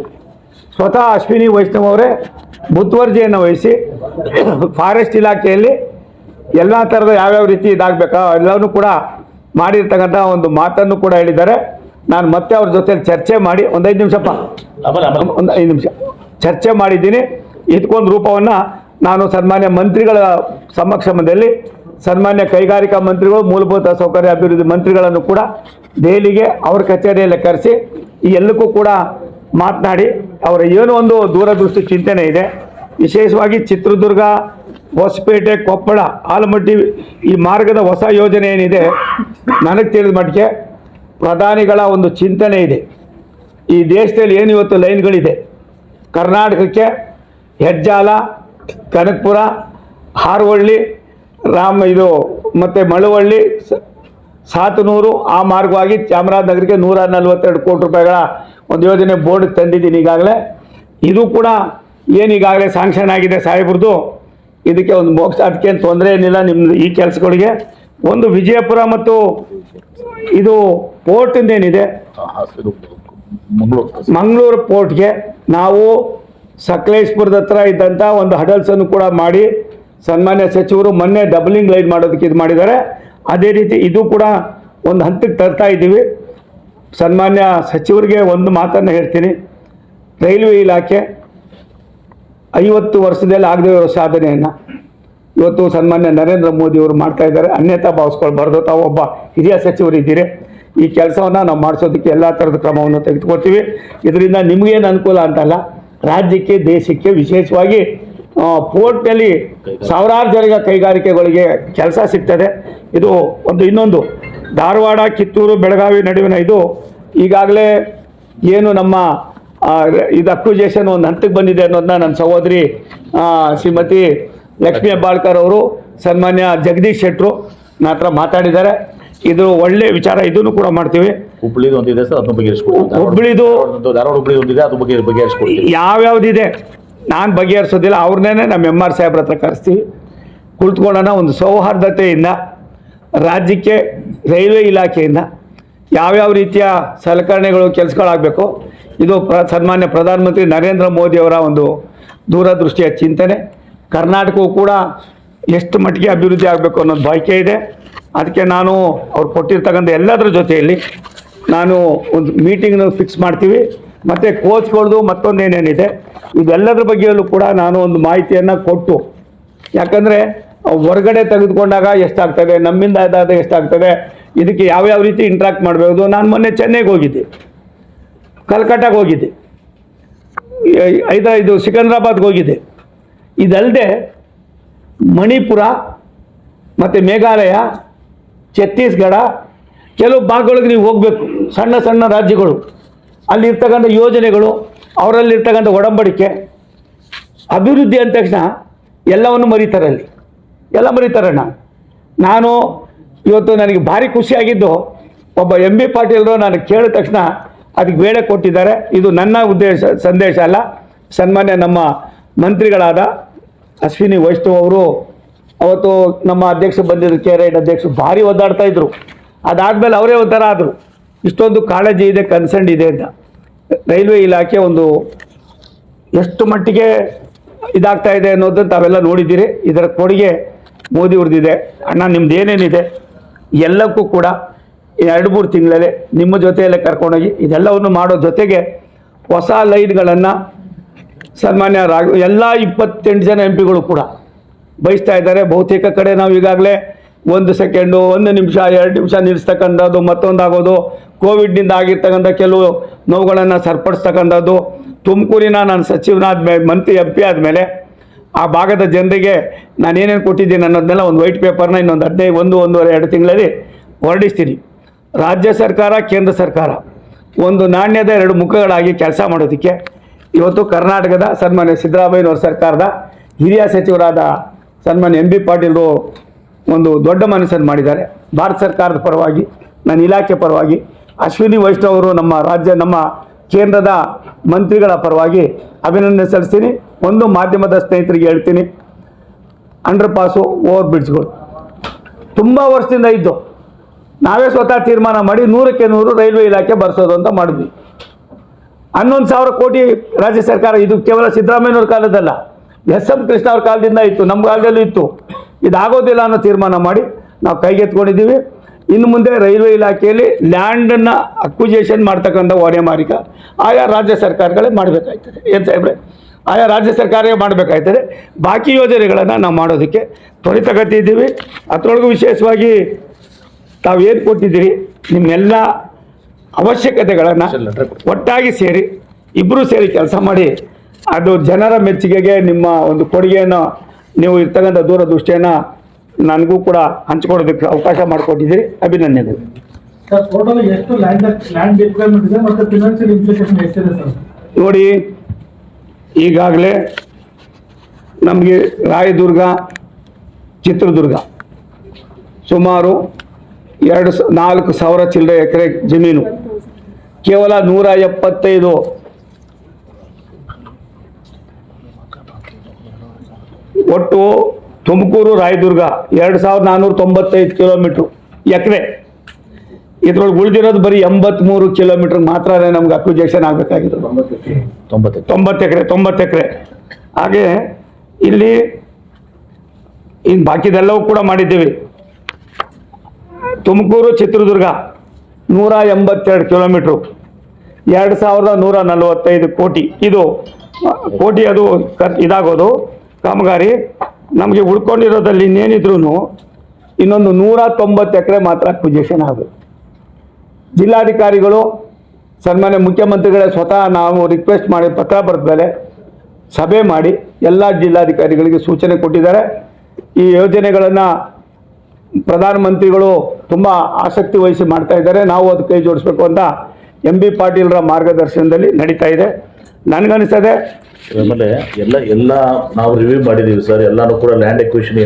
ಸ್ವತಃ ಅಶ್ವಿನಿ ವೈಷ್ಣವ್ ಅವರೇ ಮುತುವರ್ಜಿಯನ್ನು ವಹಿಸಿ ಫಾರೆಸ್ಟ್ ಇಲಾಖೆಯಲ್ಲಿ ಎಲ್ಲ ಥರದ ಯಾವ್ಯಾವ ರೀತಿ ಇದಾಗಬೇಕಾ ಎಲ್ಲವನ್ನೂ ಕೂಡ ಮಾಡಿರ್ತಕ್ಕಂಥ ಒಂದು ಮಾತನ್ನು ಕೂಡ ಹೇಳಿದ್ದಾರೆ. ನಾನು ಮತ್ತೆ ಅವ್ರ ಜೊತೆ ಚರ್ಚೆ ಮಾಡಿ ಒಂದು ಐದು ನಿಮಿಷಪ್ಪ. ಒಂದು ಐದು ನಿಮಿಷ. ಚರ್ಚೆ ಮಾಡಿದ್ದೀನಿ. ಇದಕ್ಕೊಂದು ರೂಪವನ್ನು ನಾನು ಸನ್ಮಾನ್ಯ ಮಂತ್ರಿಗಳ ಸಮಕ್ಷಮದಲ್ಲಿ ಸನ್ಮಾನ್ಯ ಕೈಗಾರಿಕಾ ಮಂತ್ರಿಗಳು, ಮೂಲಭೂತ ಸೌಕರ್ಯ ಅಭಿವೃದ್ಧಿ ಮಂತ್ರಿಗಳನ್ನು ಕೂಡ ದೆಹಲಿಗೆ ಅವರ ಕಚೇರಿಯಲ್ಲಿ ಕರೆಸಿ ಈ ಎಲ್ಲಕ್ಕೂ ಕೂಡ ಮಾತನಾಡಿ ಅವರ ಏನೋ ಒಂದು ದೂರದೃಷ್ಟಿ ಚಿಂತನೆ ಇದೆ. ವಿಶೇಷವಾಗಿ ಚಿತ್ರದುರ್ಗ, ಹೊಸಪೇಟೆ, ಕೊಪ್ಪಳ, ಆಲಮಟ್ಟಿ ಈ ಮಾರ್ಗದ ಹೊಸ ಯೋಜನೆ ಏನಿದೆ ನನಗೆ ತಿಳಿದ ಮಟ್ಟಿಗೆ ಪ್ರಧಾನಿಗಳ ಒಂದು ಚಿಂತನೆ ಇದೆ. ಈ ದೇಶದಲ್ಲಿ ಏನು ಇವತ್ತು ಲೈನ್ಗಳಿದೆ? ಕರ್ನಾಟಕಕ್ಕೆ ಹೆಜ್ಜಾಲ ಕನಕಪುರ ಹಾರವಳ್ಳಿ ರಾಮ ಇದು ಮತ್ತು ಮಳವಳ್ಳಿ ಸಾತನೂರು ಆ ಮಾರ್ಗವಾಗಿ ಚಾಮರಾಜನಗರಿಗೆ ನೂರ ನಲವತ್ತೆರಡು ಕೋಟಿ ರೂಪಾಯಿಗಳ ಒಂದು ಯೋಜನೆ ಬೋರ್ಡ್ ತಂದಿದ್ದೀನಿ ಈಗಾಗಲೇ. ಇದು ಕೂಡ ಏನು ಈಗಾಗಲೇ ಸ್ಯಾಂಕ್ಷನ್ ಆಗಿದೆ ಸಾಹೇಬ್ರದ್ದು ಇದಕ್ಕೆ ಒಂದು ಮೋಕ್ಷ ಅದಕ್ಕೇನು ತೊಂದರೆ ಏನಿಲ್ಲ ನಿಮ್ಮ ಈ ಕೆಲಸಗಳಿಗೆ. ಒಂದು ವಿಜಯಪುರ ಮತ್ತು ಇದು ಪೋರ್ಟಿಂದ ಏನಿದೆ? ಮಂಗಳೂರು. ಪೋರ್ಟ್ಗೆ ನಾವು ಸಕಲೇಶ್ಪುರದ ಹತ್ರ ಇದ್ದಂಥ ಒಂದು ಹಡಲ್ಸನ್ನು ಕೂಡ ಮಾಡಿ ಸನ್ಮಾನ್ಯ ಸಚಿವರು ಮೊನ್ನೆ ಡಬಲಿಂಗ್ ಲೈನ್ ಮಾಡೋದಕ್ಕೆ ಇದು ಮಾಡಿದ್ದಾರೆ. ಅದೇ ರೀತಿ ಇದು ಕೂಡ ಒಂದು ಹಂತಕ್ಕೆ ತರ್ತಾ ಇದ್ದೀವಿ. ಸನ್ಮಾನ್ಯ ಸಚಿವರಿಗೆ ಒಂದು ಮಾತನ್ನು ಹೇಳ್ತೀನಿ. ರೈಲ್ವೆ ಇಲಾಖೆ ಐವತ್ತು ವರ್ಷದಲ್ಲಿ ಆಗದೇ ಇರೋ ಸಾಧನೆಯನ್ನು ಇವತ್ತು ಸನ್ಮಾನ್ಯ ನರೇಂದ್ರ ಮೋದಿ ಅವರು ಮಾಡ್ತಾ ಇದ್ದಾರೆ. ಅನ್ಯತಾ ಭಾವಿಸ್ಕೊಳ್ಬಾರ್ದು. ತಾವು ಒಬ್ಬ ಹಿರಿಯ ಸಚಿವರು ಇದ್ದೀರಿ. ಈ ಕೆಲಸವನ್ನು ನಾವು ಮಾಡಿಸೋದಕ್ಕೆ ಎಲ್ಲ ಥರದ ಕ್ರಮವನ್ನು ತೆಗೆದುಕೊಳ್ತೀವಿ. ಇದರಿಂದ ನಿಮಗೇನು ಅನುಕೂಲ ಅಂತಲ್ಲ. ರಾಜ್ಯಕ್ಕೆ, ದೇಶಕ್ಕೆ ವಿಶೇಷವಾಗಿ ಪೋರ್ಟ್ನಲ್ಲಿ ಸಾವಿರಾರು ಜನರಿಗೆ ಕೈಗಾರಿಕೆಗಳಿಗೆ ಕೆಲಸ ಸಿಗ್ತದೆ. ಇದು ಒಂದು ಇನ್ನೊಂದು. ಧಾರವಾಡ, ಕಿತ್ತೂರು, ಬೆಳಗಾವಿ ನಡುವಿನ ಇದು ಈಗಾಗಲೇ ಏನು ನಮ್ಮ ಇದು ಅಕ್ವಿಜೇಷನ್ ಒಂದು ಹಂತಕ್ಕೆ ಬಂದಿದೆ ಅನ್ನೋದನ್ನ ನನ್ನ ಸಹೋದರಿ ಶ್ರೀಮತಿ ಲಕ್ಷ್ಮೀ ಹೆಬ್ಬಾಳ್ಕರ್ ಅವರು ಸನ್ಮಾನ್ಯ ಜಗದೀಶ್ ಶೆಟ್ಟರು ನನ್ನ ಹತ್ರ ಮಾತಾಡಿದ್ದಾರೆ. ಇದು ಒಳ್ಳೆ ವಿಚಾರ, ಇದನ್ನು ಕೂಡ ಮಾಡ್ತೀವಿ. ಹುಬ್ಳಿದು ಒಂದಿದೆ ಸರ್ ಅದನ್ನ ಬಗೆಹರಿಸ್ಕೊಡ್ತೀವಿ ಹುಬ್ಳಿದು- ಧಾರವಾಡ- ಹುಬ್ಳಿ ಒಂದಿದೆ ಅದು ಬಗ್ಗೆ ಬಗೆಹರಿಸ್ಕೊಡ್ತೀವಿ ಯಾವ್ಯಾವ್ದಿದೆ? ನಾನು ಬಗೆಹರಿಸೋದಿಲ್ಲ ಅವ್ರನ್ನೇ ನಮ್ಮ ಎಂ ಆರ್ ಸಾಹೇಬ್ರ ಹತ್ರ ಕರೆಸ್ತೀವಿ. ಕುಳಿತುಕೊಳ್ಳೋಣ ಒಂದು ಸೌಹಾರ್ದತೆಯಿಂದ ರಾಜ್ಯಕ್ಕೆ ರೈಲ್ವೆ ಇಲಾಖೆಯಿಂದ ಯಾವ್ಯಾವ ರೀತಿಯ ಸಲಕರಣೆಗಳು ಕೆಲಸಗಳಾಗಬೇಕು ಇದು ಪ್ರ ಸನ್ಮಾನ್ಯ ಪ್ರಧಾನಮಂತ್ರಿ ನರೇಂದ್ರ ಮೋದಿಯವರ ಒಂದು ದೂರದೃಷ್ಟಿಯ ಚಿಂತನೆ. ಕರ್ನಾಟಕವು ಕೂಡ ಎಷ್ಟು ಮಟ್ಟಿಗೆ ಅಭಿವೃದ್ಧಿ ಆಗಬೇಕು ಅನ್ನೋದು ಬಯಕೆ ಇದೆ. ಅದಕ್ಕೆ ನಾನು ಅವ್ರು ಕೊಟ್ಟಿರ್ತಕ್ಕಂಥ ಎಲ್ಲದರ ಜೊತೆಯಲ್ಲಿ ನಾನು ಒಂದು ಮೀಟಿಂಗ್ನ ಫಿಕ್ಸ್ ಮಾಡ್ತೀವಿ. ಮತ್ತು ಕೋಚ್ಗಳದು ಮತ್ತೊಂದು ಏನೇನಿದೆ, ಇದೆಲ್ಲದ್ರ ಬಗ್ಗೆಯಲ್ಲೂ ಕೂಡ ನಾನು ಒಂದು ಮಾಹಿತಿಯನ್ನು ಕೊಟ್ಟು, ಯಾಕಂದರೆ ಹೊರಗಡೆ ತೆಗೆದುಕೊಂಡಾಗ ಎಷ್ಟಾಗ್ತದೆ, ನಮ್ಮಿಂದ ಇದಾದ ಎಷ್ಟಾಗ್ತದೆ, ಇದಕ್ಕೆ ಯಾವ್ಯಾವ ರೀತಿ ಇಂಟ್ರಾಕ್ಟ್ ಮಾಡಬೇಕು ನಾನು ಮೊನ್ನೆ ಚೆನ್ನೈಗೆ ಹೋಗಿದ್ದೆ. ಕಲ್ಕಟ್ಟಾಗ ಹೋಗಿದ್ದೆ. ಐದ, ಇದು ಸಿಕಂದ್ರಾಬಾದ್ಗೆ ಹೋಗಿದ್ದೆ. ಇದಲ್ಲದೆ ಮಣಿಪುರ ಮತ್ತು ಮೇಘಾಲಯ, ಛತ್ತೀಸ್ಗಢ ಕೆಲವು ಭಾಗಗಳಿಗೆ ನೀವು ಹೋಗಬೇಕು. ಸಣ್ಣ ಸಣ್ಣ ರಾಜ್ಯಗಳು. ಅಲ್ಲಿರ್ತಕ್ಕಂಥ ಯೋಜನೆಗಳು ಅವರಲ್ಲಿರ್ತಕ್ಕಂಥ ಒಡಂಬಡಿಕೆ, ಅಭಿವೃದ್ಧಿ ಅಂದ ತಕ್ಷಣ ಎಲ್ಲವನ್ನು ಮರೀತಾರೆ ಅಲ್ಲಿ. ಎಲ್ಲ ಮರೀತಾರಣ್ಣ ನಾನು ಇವತ್ತು ನನಗೆ ಭಾರಿ ಖುಷಿಯಾಗಿದ್ದು ಒಬ್ಬ ಎಂ ಬಿ ಪಾಟೀಲ್ರು ನಾನು ಕೇಳಿದ ತಕ್ಷಣ ಅದಕ್ಕೆ ವೇಳೆ ಕೊಟ್ಟಿದ್ದಾರೆ. ಇದು ನನ್ನ ಉದ್ದೇಶ, ಸಂದೇಶ ಅಲ್ಲ. ಸನ್ಮಾನ್ಯ ನಮ್ಮ ಮಂತ್ರಿಗಳಾದ ಅಶ್ವಿನಿ ವೈಷ್ಣವ್ ಅವರು ಅವತ್ತು ನಮ್ಮ ಅಧ್ಯಕ್ಷ ಬಂದಿದ್ದ ಕೆ ರೈಡ್ ಅಧ್ಯಕ್ಷರು ಭಾರಿ ಒದ್ದಾಡ್ತಾ ಇದ್ರು. ಅದಾದಮೇಲೆ ಅವರೇ ಒಂಥರ ಆದರು, ಇಷ್ಟೊಂದು ಕಾಳಜಿ ಇದೆ ಕನ್ಸರ್ನ್ ಇದೆ ಅಂತ. ರೈಲ್ವೆ ಇಲಾಖೆ ಒಂದು ಎಷ್ಟು ಮಟ್ಟಿಗೆ ಇದಾಗ್ತಾ ಇದೆ ಅನ್ನೋದನ್ನು ತಾವೆಲ್ಲ ನೋಡಿದ್ದೀರಿ. ಇದರ ಕೊಡುಗೆ ಮೋದಿ ಅವ್ರದ್ದಿದೆ. ಅಣ್ಣ, ನಿಮ್ದು ಏನೇನಿದೆ? ಎಲ್ಲಕ್ಕೂ ಕೂಡ ಎರಡು ಮೂರು ತಿಂಗಳಲ್ಲೇ ನಿಮ್ಮ ಜೊತೆಯಲ್ಲೇ ಕರ್ಕೊಂಡೋಗಿ ಇದೆಲ್ಲವನ್ನು ಮಾಡೋ ಜೊತೆಗೆ ಹೊಸ ಲೈನ್ಗಳನ್ನು ಸನ್ಮಾನ್ಯ ರಾಘ, ಎಲ್ಲ ಇಪ್ಪತ್ತೆಂಟು ಜನ ಎಂ ಪಿಗಳು ಕೂಡ ಬಯಸ್ತಾ ಇದ್ದಾರೆ. ಬಹುತೇಕ ಕಡೆ ನಾವು ಈಗಾಗಲೇ ಒಂದು ಸೆಕೆಂಡು, ಒಂದು ನಿಮಿಷ, ಎರಡು ನಿಮಿಷ ನಿಲ್ಲಿಸ್ತಕ್ಕಂಥದ್ದು, ಮತ್ತೊಂದಾಗೋದು. ಕೋವಿಡ್ನಿಂದ ಆಗಿರ್ತಕ್ಕಂಥ ಕೆಲವು ನೋವುಗಳನ್ನು ಸರಿಪಡಿಸ್ತಕ್ಕಂಥದ್ದು. ತುಮಕೂರಿನ ನಾನು ಸಚಿವನಾದ ಮೇಲೆ ಮಂತ್ರಿ ಎಂ ಪಿ ಆದಮೇಲೆ ಆ ಭಾಗದ ಜನರಿಗೆ ನಾನು ಏನೇನು ಕೊಟ್ಟಿದ್ದೀನಿ ಅನ್ನೋದನ್ನೆಲ್ಲ ಒಂದು ವೈಟ್ ಪೇಪರ್ನ ಇನ್ನೊಂದು ಹದಿನೈದು, ಒಂದು, ಒಂದೂವರೆ, ಎರಡು ತಿಂಗಳಲ್ಲಿ ಹೊರಡಿಸ್ತೀನಿ. ರಾಜ್ಯ ಸರ್ಕಾರ, ಕೇಂದ್ರ ಸರ್ಕಾರ ಒಂದು ನಾಣ್ಯದ ಎರಡು ಮುಖಗಳಾಗಿ ಕೆಲಸ ಮಾಡೋದಕ್ಕೆ ಇವತ್ತು ಕರ್ನಾಟಕದ ಸನ್ಮಾನ್ಯ ಸಿದ್ದರಾಮಯ್ಯನವರ ಸರ್ಕಾರದ ಹಿರಿಯ ಸಚಿವರಾದ ಸನ್ಮಾನ್ಯ ಎಂ ಬಿ ಪಾಟೀಲ್ರು ಒಂದು ದೊಡ್ಡ ಮನಸ್ಸನ್ನು ಮಾಡಿದ್ದಾರೆ. ಭಾರತ ಸರ್ಕಾರದ ಪರವಾಗಿ, ನನ್ನ ಇಲಾಖೆ ಪರವಾಗಿ, ಅಶ್ವಿನಿ ವೈಷ್ಣವ್ ಅವರು ನಮ್ಮ ರಾಜ್ಯ, ನಮ್ಮ ಕೇಂದ್ರದ ಮಂತ್ರಿಗಳ ಪರವಾಗಿ ಅಭಿನಂದನೆ ಸಲ್ಲಿಸ್ತೀನಿ. ಒಂದು ಮಾಧ್ಯಮದ ಸ್ನೇಹಿತರಿಗೆ ಹೇಳ್ತೀನಿ. ಅಂಡರ್ ಪಾಸು ಓವರ್ ಬ್ರಿಡ್ಜ್ಗಳು. ತುಂಬ ವರ್ಷದಿಂದ ಇದ್ದು. ನಾವೇ ಸ್ವತಃ ತೀರ್ಮಾನ ಮಾಡಿ ನೂರಕ್ಕೆ ನೂರು ರೈಲ್ವೆ ಇಲಾಖೆ ಬರ್ಸೋದು ಅಂತ ಮಾಡಿದ್ವಿ. ಹನ್ನೊಂದು ಸಾವಿರ ಕೋಟಿ ರಾಜ್ಯ ಸರ್ಕಾರ, ಇದು ಕೇವಲ ಸಿದ್ದರಾಮಯ್ಯನವ್ರ ಕಾಲದಲ್ಲ ಎಸ್ ಎಂ ಕೃಷ್ಣ ಅವ್ರ ಕಾಲದಿಂದ ಇತ್ತು, ನಮ್ಮ ಕಾಲದಲ್ಲೂ ಇತ್ತು. ಇದಾಗೋದಿಲ್ಲ ಅನ್ನೋ ತೀರ್ಮಾನ ಮಾಡಿ ನಾವು ಕೈಗೆತ್ಕೊಂಡಿದ್ದೀವಿ ಇನ್ನು ಮುಂದೆ ರೈಲ್ವೆ ಇಲಾಖೆಯಲ್ಲಿ ಲ್ಯಾಂಡನ್ನು ಅಕ್ವಿಜೇಷನ್ ಮಾಡ್ತಕ್ಕಂಥ ಹೊಣೆ ಮಾರಿಕ ಆಯಾ ರಾಜ್ಯ ಸರ್ಕಾರಗಳೇ ಮಾಡಬೇಕಾಯ್ತದೆ. ಏನು ಸಾಹೇಬ್ರೆ? ಆಯಾ ರಾಜ್ಯ ಸರ್ಕಾರವೇ ಮಾಡಬೇಕಾಯ್ತದೆ. ಬಾಕಿ ಯೋಜನೆಗಳನ್ನು ನಾವು ಮಾಡೋದಕ್ಕೆ ತ್ವರಿತಗತಿ ಇದ್ದೀವಿ ಅದರೊಳಗೂ ವಿಶೇಷವಾಗಿ ತಾವು ಏನು ಕೊಟ್ಟಿದ್ದೀರಿ? ನಿಮ್ಮೆಲ್ಲ ಅವಶ್ಯಕತೆಗಳನ್ನು ಒಟ್ಟಾಗಿ ಸೇರಿ ಇಬ್ಬರೂ ಸೇರಿ ಕೆಲಸ ಮಾಡಿ, ಅದು ಜನರ ಮೆಚ್ಚುಗೆಗೆ ನಿಮ್ಮ ಒಂದು ಕೊಡುಗೆಯನ್ನು ನೀವು ಇರ್ತಕ್ಕಂಥ ದೂರದೃಷ್ಟಿಯನ್ನು ನನಗೂ ಕೂಡ ಹಂಚಿಕೊಡೋದಕ್ಕೆ ಅವಕಾಶ ಮಾಡಿಕೊಟ್ಟಿದ್ದೀರಿ. ಅಭಿನಂದನೆಗಳು. ನೋಡಿ ಈಗಾಗಲೇ ನಮಗೆ ರಾಯದುರ್ಗ ಚಿತ್ರದುರ್ಗ ಸುಮಾರು ಎರಡು ಸ ನಾಲ್ಕು ಸಾವಿರ ಚಿಲ್ಲರೆ ಎಕರೆ ಜಮೀನು. ಕೇವಲ ನೂರ ಎಪ್ಪತ್ತೈದು ಒಟ್ಟು ತುಮಕೂರು ರಾಯದುರ್ಗ ಎರಡು ಸಾವಿರದ ನಾನ್ನೂರ ತೊಂಬತ್ತೈದು ಕಿಲೋಮೀಟ್ರು. ಎಕರೆ ಇದ್ರೊಳಗೆ ಉಳಿದಿರೋದು ಬರೀ ಎಂಬತ್ಮೂರು ಕಿಲೋಮೀಟ್ರ್ ಮಾತ್ರ ನಮ್ಗೆ ಅಕ್ವಿಜೇಷನ್ ಆಗಬೇಕಾಗಿರೋದು. ತೊಂಬತ್ತು ತೊಂಬತ್ತು ಎಕರೆ ತೊಂಬತ್ತು ಎಕರೆ. ಹಾಗೆ ಇಲ್ಲಿ ಇನ್ನು ಬಾಕಿದೆಲ್ಲವೂ ಕೂಡ ಮಾಡಿದ್ದೀವಿ. ತುಮಕೂರು ಚಿತ್ರದುರ್ಗ ನೂರ ಎಂಬತ್ತೆರಡು ಕಿಲೋಮೀಟ್ರು. ಎರಡು ಸಾವಿರದ ನೂರ ನಲವತ್ತೈದು ಕೋಟಿ. ಇದು ಕೋಟಿ ಅದು ಖರ್ಚು ಇದಾಗೋದು. ಕಾಮಗಾರಿ ನಮಗೆ ಉಳ್ಕೊಂಡಿರೋದಲ್ಲಿ ಇನ್ನೇನಿದ್ರು ಇನ್ನೊಂದು ನೂರ ತೊಂಬತ್ತು ಎಕರೆ ಮಾತ್ರ ಅಕ್ವಿಜೇಷನ್ ಆಗಬೇಕು ಜಿಲ್ಲಾಧಿಕಾರಿಗಳು, ಸನ್ಮಾನ್ಯ ಮುಖ್ಯಮಂತ್ರಿಗಳೇ ಸ್ವತಃ ನಾವು ರಿಕ್ವೆಸ್ಟ್ ಮಾಡಿ ಪತ್ರ ಬರೆದ ಸಭೆ ಮಾಡಿ ಎಲ್ಲ ಜಿಲ್ಲಾಧಿಕಾರಿಗಳಿಗೆ ಸೂಚನೆ ಕೊಟ್ಟಿದ್ದಾರೆ. ಈ ಯೋಜನೆಗಳನ್ನು ಪ್ರಧಾನಮಂತ್ರಿಗಳು ತುಂಬ ಆಸಕ್ತಿ ವಹಿಸಿ ಮಾಡ್ತಾ ಇದ್ದಾರೆ. ನಾವು ಅದು ಕೈ ಜೋಡಿಸ್ಬೇಕು ಅಂತ ಎಂ ಬಿ ಪಾಟೀಲ್ರ ಮಾರ್ಗದರ್ಶನದಲ್ಲಿ ನಡೀತಾ ಇದೆ. ನನಗನ್ನಿಸ್ತದೆ ಆಮೇಲೆ ಎಲ್ಲ ಎಲ್ಲ ನಾವು ರಿವ್ಯೂ ಮಾಡಿದೀವಿ ಸರ್ ಎಲ್ಲಾನು ಕೂಡ ಲ್ಯಾಂಡ್ ಎಕ್ವಿಷನ್.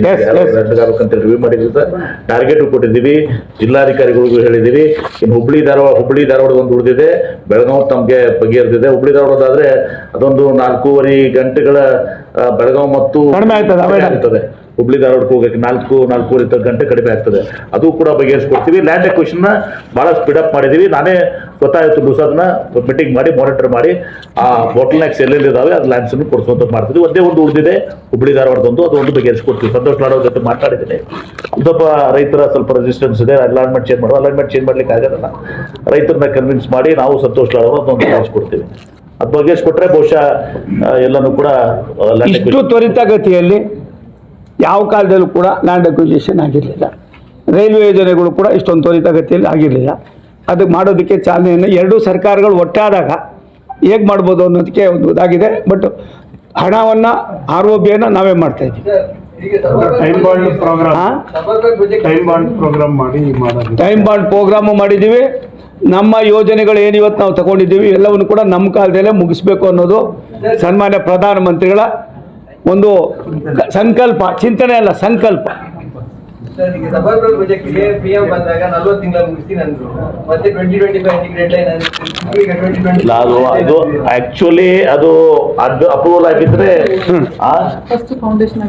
ಅಂತ ರಿವ್ಯೂ ಮಾಡಿದೀವಿ ಸರ್ ಟಾರ್ಗೆಟ್ ಕೊಟ್ಟಿದ್ದೀವಿ. ಜಿಲ್ಲಾಧಿಕಾರಿಗಳಿಗೂ ಹೇಳಿದ್ದೀವಿ. ಇನ್ನು ಹುಬ್ಳಿ ಧಾರವಾಡ ಹುಬ್ಳಿ ಧಾರವಾಡ ಒಂದು ಉಳಿದಿದೆ. ಬೆಳಗಾವ್ ತಮಗೆ ಬಗೆಹರಿದಿದೆ ಹುಬ್ಳಿ ಧಾರವಾಡದಾದ್ರೆ ಅದೊಂದು ನಾಲ್ಕೂವರೆ ಗಂಟೆಗಳ ಬೆಳಗಾವ್ ಮತ್ತು ಆಗ್ತದೆ ಹುಬ್ಳಿ ಧಾರವಾಡಕ್ಕೆ ಹೋಗಕ್ಕೆ ನಾಲ್ಕು, ನಾಲ್ಕೂವರೆ ಗಂಟೆ ಕಡಿಮೆ ಆಗ್ತದೆ. ಅದು ಕೂಡ ಬಗೆಹರಿಸ್ಕೊಡ್ತೀವಿ. ಲ್ಯಾಂಡ್ ಎಕ್ವಿಷನ್ನ ಭಾಳ ಸ್ಪೀಡ್ ಅಪ್ ಮಾಡಿದೀವಿ. ನಾನೇ ಸ್ವತಃ ಇವತ್ತು ದಿವಸದನ್ನ ಮೀಟಿಂಗ್ ಮಾಡಿ ಮಾನಿಟರ್ ಮಾಡಿ, ಆ ಬಾಟಲ್ ನ್ಯಾಕ್ಸ್ ಎಲ್ಲೆಲ್ಲಿ ಇದಾವೆ, ಅದು ಲ್ಯಾಂಡ್ಸ್ ಅನ್ನು ಕೊಡಿಸುವಂತ ಮಾಡ್ತೀವಿ ಒಂದೇ ಒಂದು ಉಳಿದಿದೆ, ಹುಬ್ಳಿ ಧಾರವಾಡದೊಂದು, ಅದು ಒಂದು ಬಗೆಹರಿಸ್ಕೊಡ್ತೀವಿ. ಸಂತೋಷ್ ಲಾಡೋ ಜೊತೆ ಮಾತಾಡಿದ್ದೀನಿ. ಸ್ವಲ್ಪ ರೈತರ ಸ್ವಲ್ಪ ರೆಸಿಸ್ಟೆನ್ಸ್ ಇದೆ ಅಲೈನ್ಮೆಂಟ್ ಚೇಂಜ್ ಮಾಡೋ ಅಲೈನ್ಮೆಂಟ್ ಚೇಂಜ್ ಮಾಡ್ಲಿಕ್ಕೆ ಆಗೋದಲ್ಲ ರೈತರನ್ನ ಕನ್ವಿನ್ಸ್ ಮಾಡಿ, ನಾವು ಸಂತೋಷ್ ಲಾಡೋ ಅದೊಂದು ಕೊಡ್ತೀವಿ ಅದು ಬಗೆಹರಿಸ್ಕೊಟ್ರೆ ಬಹುಶಃ ಎಲ್ಲನೂ ಕೂಡ ಇಷ್ಟು ತ್ವರಿತಗತಿಯಲ್ಲಿ ಯಾವ ಕಾಲದಲ್ಲೂ ಕೂಡ ಲ್ಯಾಂಡ್ ಅಕ್ವಿಜೇಷನ್ ಆಗಿರಲಿಲ್ಲ. ರೈಲ್ವೆ ಯೋಜನೆಗಳು ಕೂಡ ಇಷ್ಟೊಂದು ತ್ವರಿತಗತಿಯಲ್ಲಿ ಆಗಿರಲಿಲ್ಲ. ಅದಕ್ಕೆ ಮಾಡೋದಕ್ಕೆ ಚಾಲನೆಯನ್ನು ಎರಡೂ ಸರ್ಕಾರಗಳು ಒಟ್ಟಾದಾಗ ಹೇಗೆ ಮಾಡ್ಬೋದು ಅನ್ನೋದಕ್ಕೆ ಒಂದು ಇದಾಗಿದೆ. ಬಟ್ ಹಣವನ್ನು ಆರ್ ಒ ಬಿಯನ್ನು ನಾವೇ ಮಾಡ್ತಾ ಇದ್ದೀವಿ. ಟೈಮ್ ಬಾಂಡ್ ಪ್ರೋಗ್ರಾಮ್ ಹಾಂ? ಟೈಮ್ ಬಾಂಡ್ ಪ್ರೋಗ್ರಾಮ್ ಮಾಡಿ ಮಾಡೋದು ಟೈಮ್ ಬಾಂಡ್ ಪ್ರೋಗ್ರಾಮು ಮಾಡಿದ್ದೀವಿ. ನಮ್ಮ ಯೋಜನೆಗಳು ಏನು ಇವತ್ತು ನಾವು ತಗೊಂಡಿದ್ದೀವಿ ಎಲ್ಲವನ್ನು ಕೂಡ ನಮ್ಮ ಕಾಲದಲ್ಲೇ ಮುಗಿಸ್ಬೇಕು ಅನ್ನೋದು ಸನ್ಮಾನ್ಯ ಪ್ರಧಾನಮಂತ್ರಿಗಳ ಒಂದು ಸಂಕಲ್ಪ ಚಿಂತನೆ ಅಲ್ಲ ಸಂಕಲ್ಪ. ಅದು ಅದು ಆಕ್ಚುಲಿ ಅದು ಅದು ಅಪ್ರೂವಲ್ ಆಗಿದ್ರೆ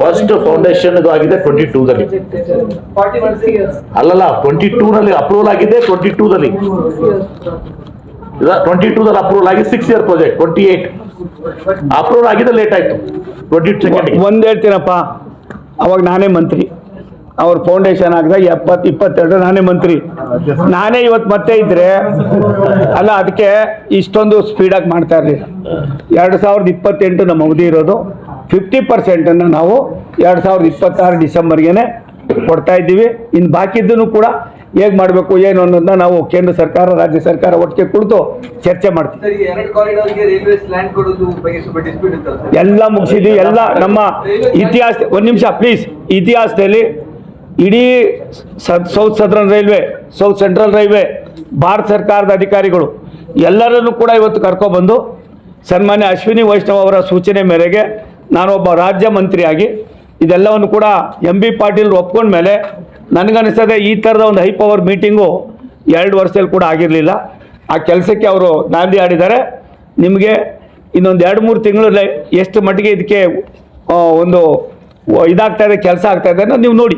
ಫಸ್ಟ್ ಫೌಂಡೇಶನ್ ಆಗಿದೆ. ಟ್ವೆಂಟಿ ಟೂ ದಲ್ಲಿ. ಫಾರ್ಟಿ ಅಲ್ಲಲ್ಲ ಟ್ವೆಂಟಿ ಟೂ ನಲ್ಲಿ ಅಪ್ರೂವಲ್ ಆಗಿದೆ ಟ್ವೆಂಟಿ ಟೂ ದಲ್ಲಿ ಟ್ವೆಂಟಿ ಟೂ ದಲ್ಲಿ ಅಪ್ರೂವಲ್ ಆಗಿ six year project twenty eight approval ಆಗಿದೆ ಲೇಟ್ ಆಯ್ತು. ಟ್ವೆಂಟಿ ಸೆಕೆಂಡ್ ಒಂದ್ ಹೇಳ್ತೀನಪ್ಪ. ಅವಾಗ ನಾನೇ ಮಂತ್ರಿ. ಅವ್ರ ಫೌಂಡೇಶನ್ ಆಗ್ದಾಗ ಎಪ್ಪತ್ತು ಇಪ್ಪತ್ತೆರಡು ನಾನೇ ಮಂತ್ರಿ. ನಾನೇ ಇವತ್ತು ಮತ್ತೆ ಇದ್ರೆ, ಅಲ್ಲ, ಅದಕ್ಕೆ ಇಷ್ಟೊಂದು ಸ್ಪೀಡಾಗಿ ಮಾಡ್ತಾ ಇರಲಿಲ್ಲ. ಎರಡು ಸಾವಿರದ ಇಪ್ಪತ್ತೆಂಟು ನಮ್ಮ ಅವಧಿ ಇರೋದು. ಫಿಫ್ಟಿ ಪರ್ಸೆಂಟನ್ನು ನಾವು ಎರಡು ಸಾವಿರದ ಇಪ್ಪತ್ತಾರು ಡಿಸೆಂಬರ್ಗೆ ಕೊಡ್ತಾ ಇದ್ದೀವಿ. ಇನ್ನು ಬಾಕಿದ್ದನ್ನು ಕೂಡ ಹೇಗೆ ಮಾಡಬೇಕು ಏನು ಅನ್ನೋದನ್ನ ನಾವು ಕೇಂದ್ರ ಸರ್ಕಾರ ರಾಜ್ಯ ಸರ್ಕಾರ ಒಟ್ಟಿಗೆ ಕುಳಿತು ಚರ್ಚೆ ಮಾಡ್ತೀವಿ. ಎಲ್ಲ ಮುಗಿಸಿದ್ವಿ ಎಲ್ಲ ನಮ್ಮ ಇತಿಹಾಸ ಒಂದು ನಿಮಿಷ ಪ್ಲೀಸ್ ಇತಿಹಾಸದಲ್ಲಿ ಇಡೀ south southern railway south central railway Bharat ಸರ್ಕಾರದ ಅಧಿಕಾರಿಗಳು ಎಲ್ಲರನ್ನು ಕೂಡ ಇವತ್ತು ಕರ್ಕೊಬಂದು ಸನ್ಮಾನ್ಯ ಅಶ್ವಿನಿ ವೈಷ್ಣವ್ ಅವರ ಸೂಚನೆ ಮೇರೆಗೆ ನಾನೊಬ್ಬ ರಾಜ್ಯ ಮಂತ್ರಿಯಾಗಿ ಇದೆಲ್ಲವನ್ನು ಕೂಡ ಎಂ ಬಿ ಪಾಟೀಲ್ ಒಪ್ಕೊಂಡ ಮೇಲೆ ನನಗನ್ನಿಸ್ತದೆ ಈ ಥರದ ಒಂದು ಹೈ ಪವರ್ ಮೀಟಿಂಗು ಎರಡು ವರ್ಷದಲ್ಲಿ ಕೂಡ ಆಗಿರಲಿಲ್ಲ. ಆ ಕೆಲಸಕ್ಕೆ ಅವರು ನಾಂದಿ ಆಡಿದ್ದಾರೆ ನಿಮಗೆ ಇನ್ನೊಂದು ಎರಡು ಮೂರು ತಿಂಗಳು ಎಷ್ಟು ಮಟ್ಟಿಗೆ ಇದಕ್ಕೆ ಒಂದು ಇದಾಗ್ತಾ ಇದೆ, ಕೆಲಸ ಆಗ್ತಾ ಇದೆ ಅನ್ನೋದು ನೀವು ನೋಡಿ.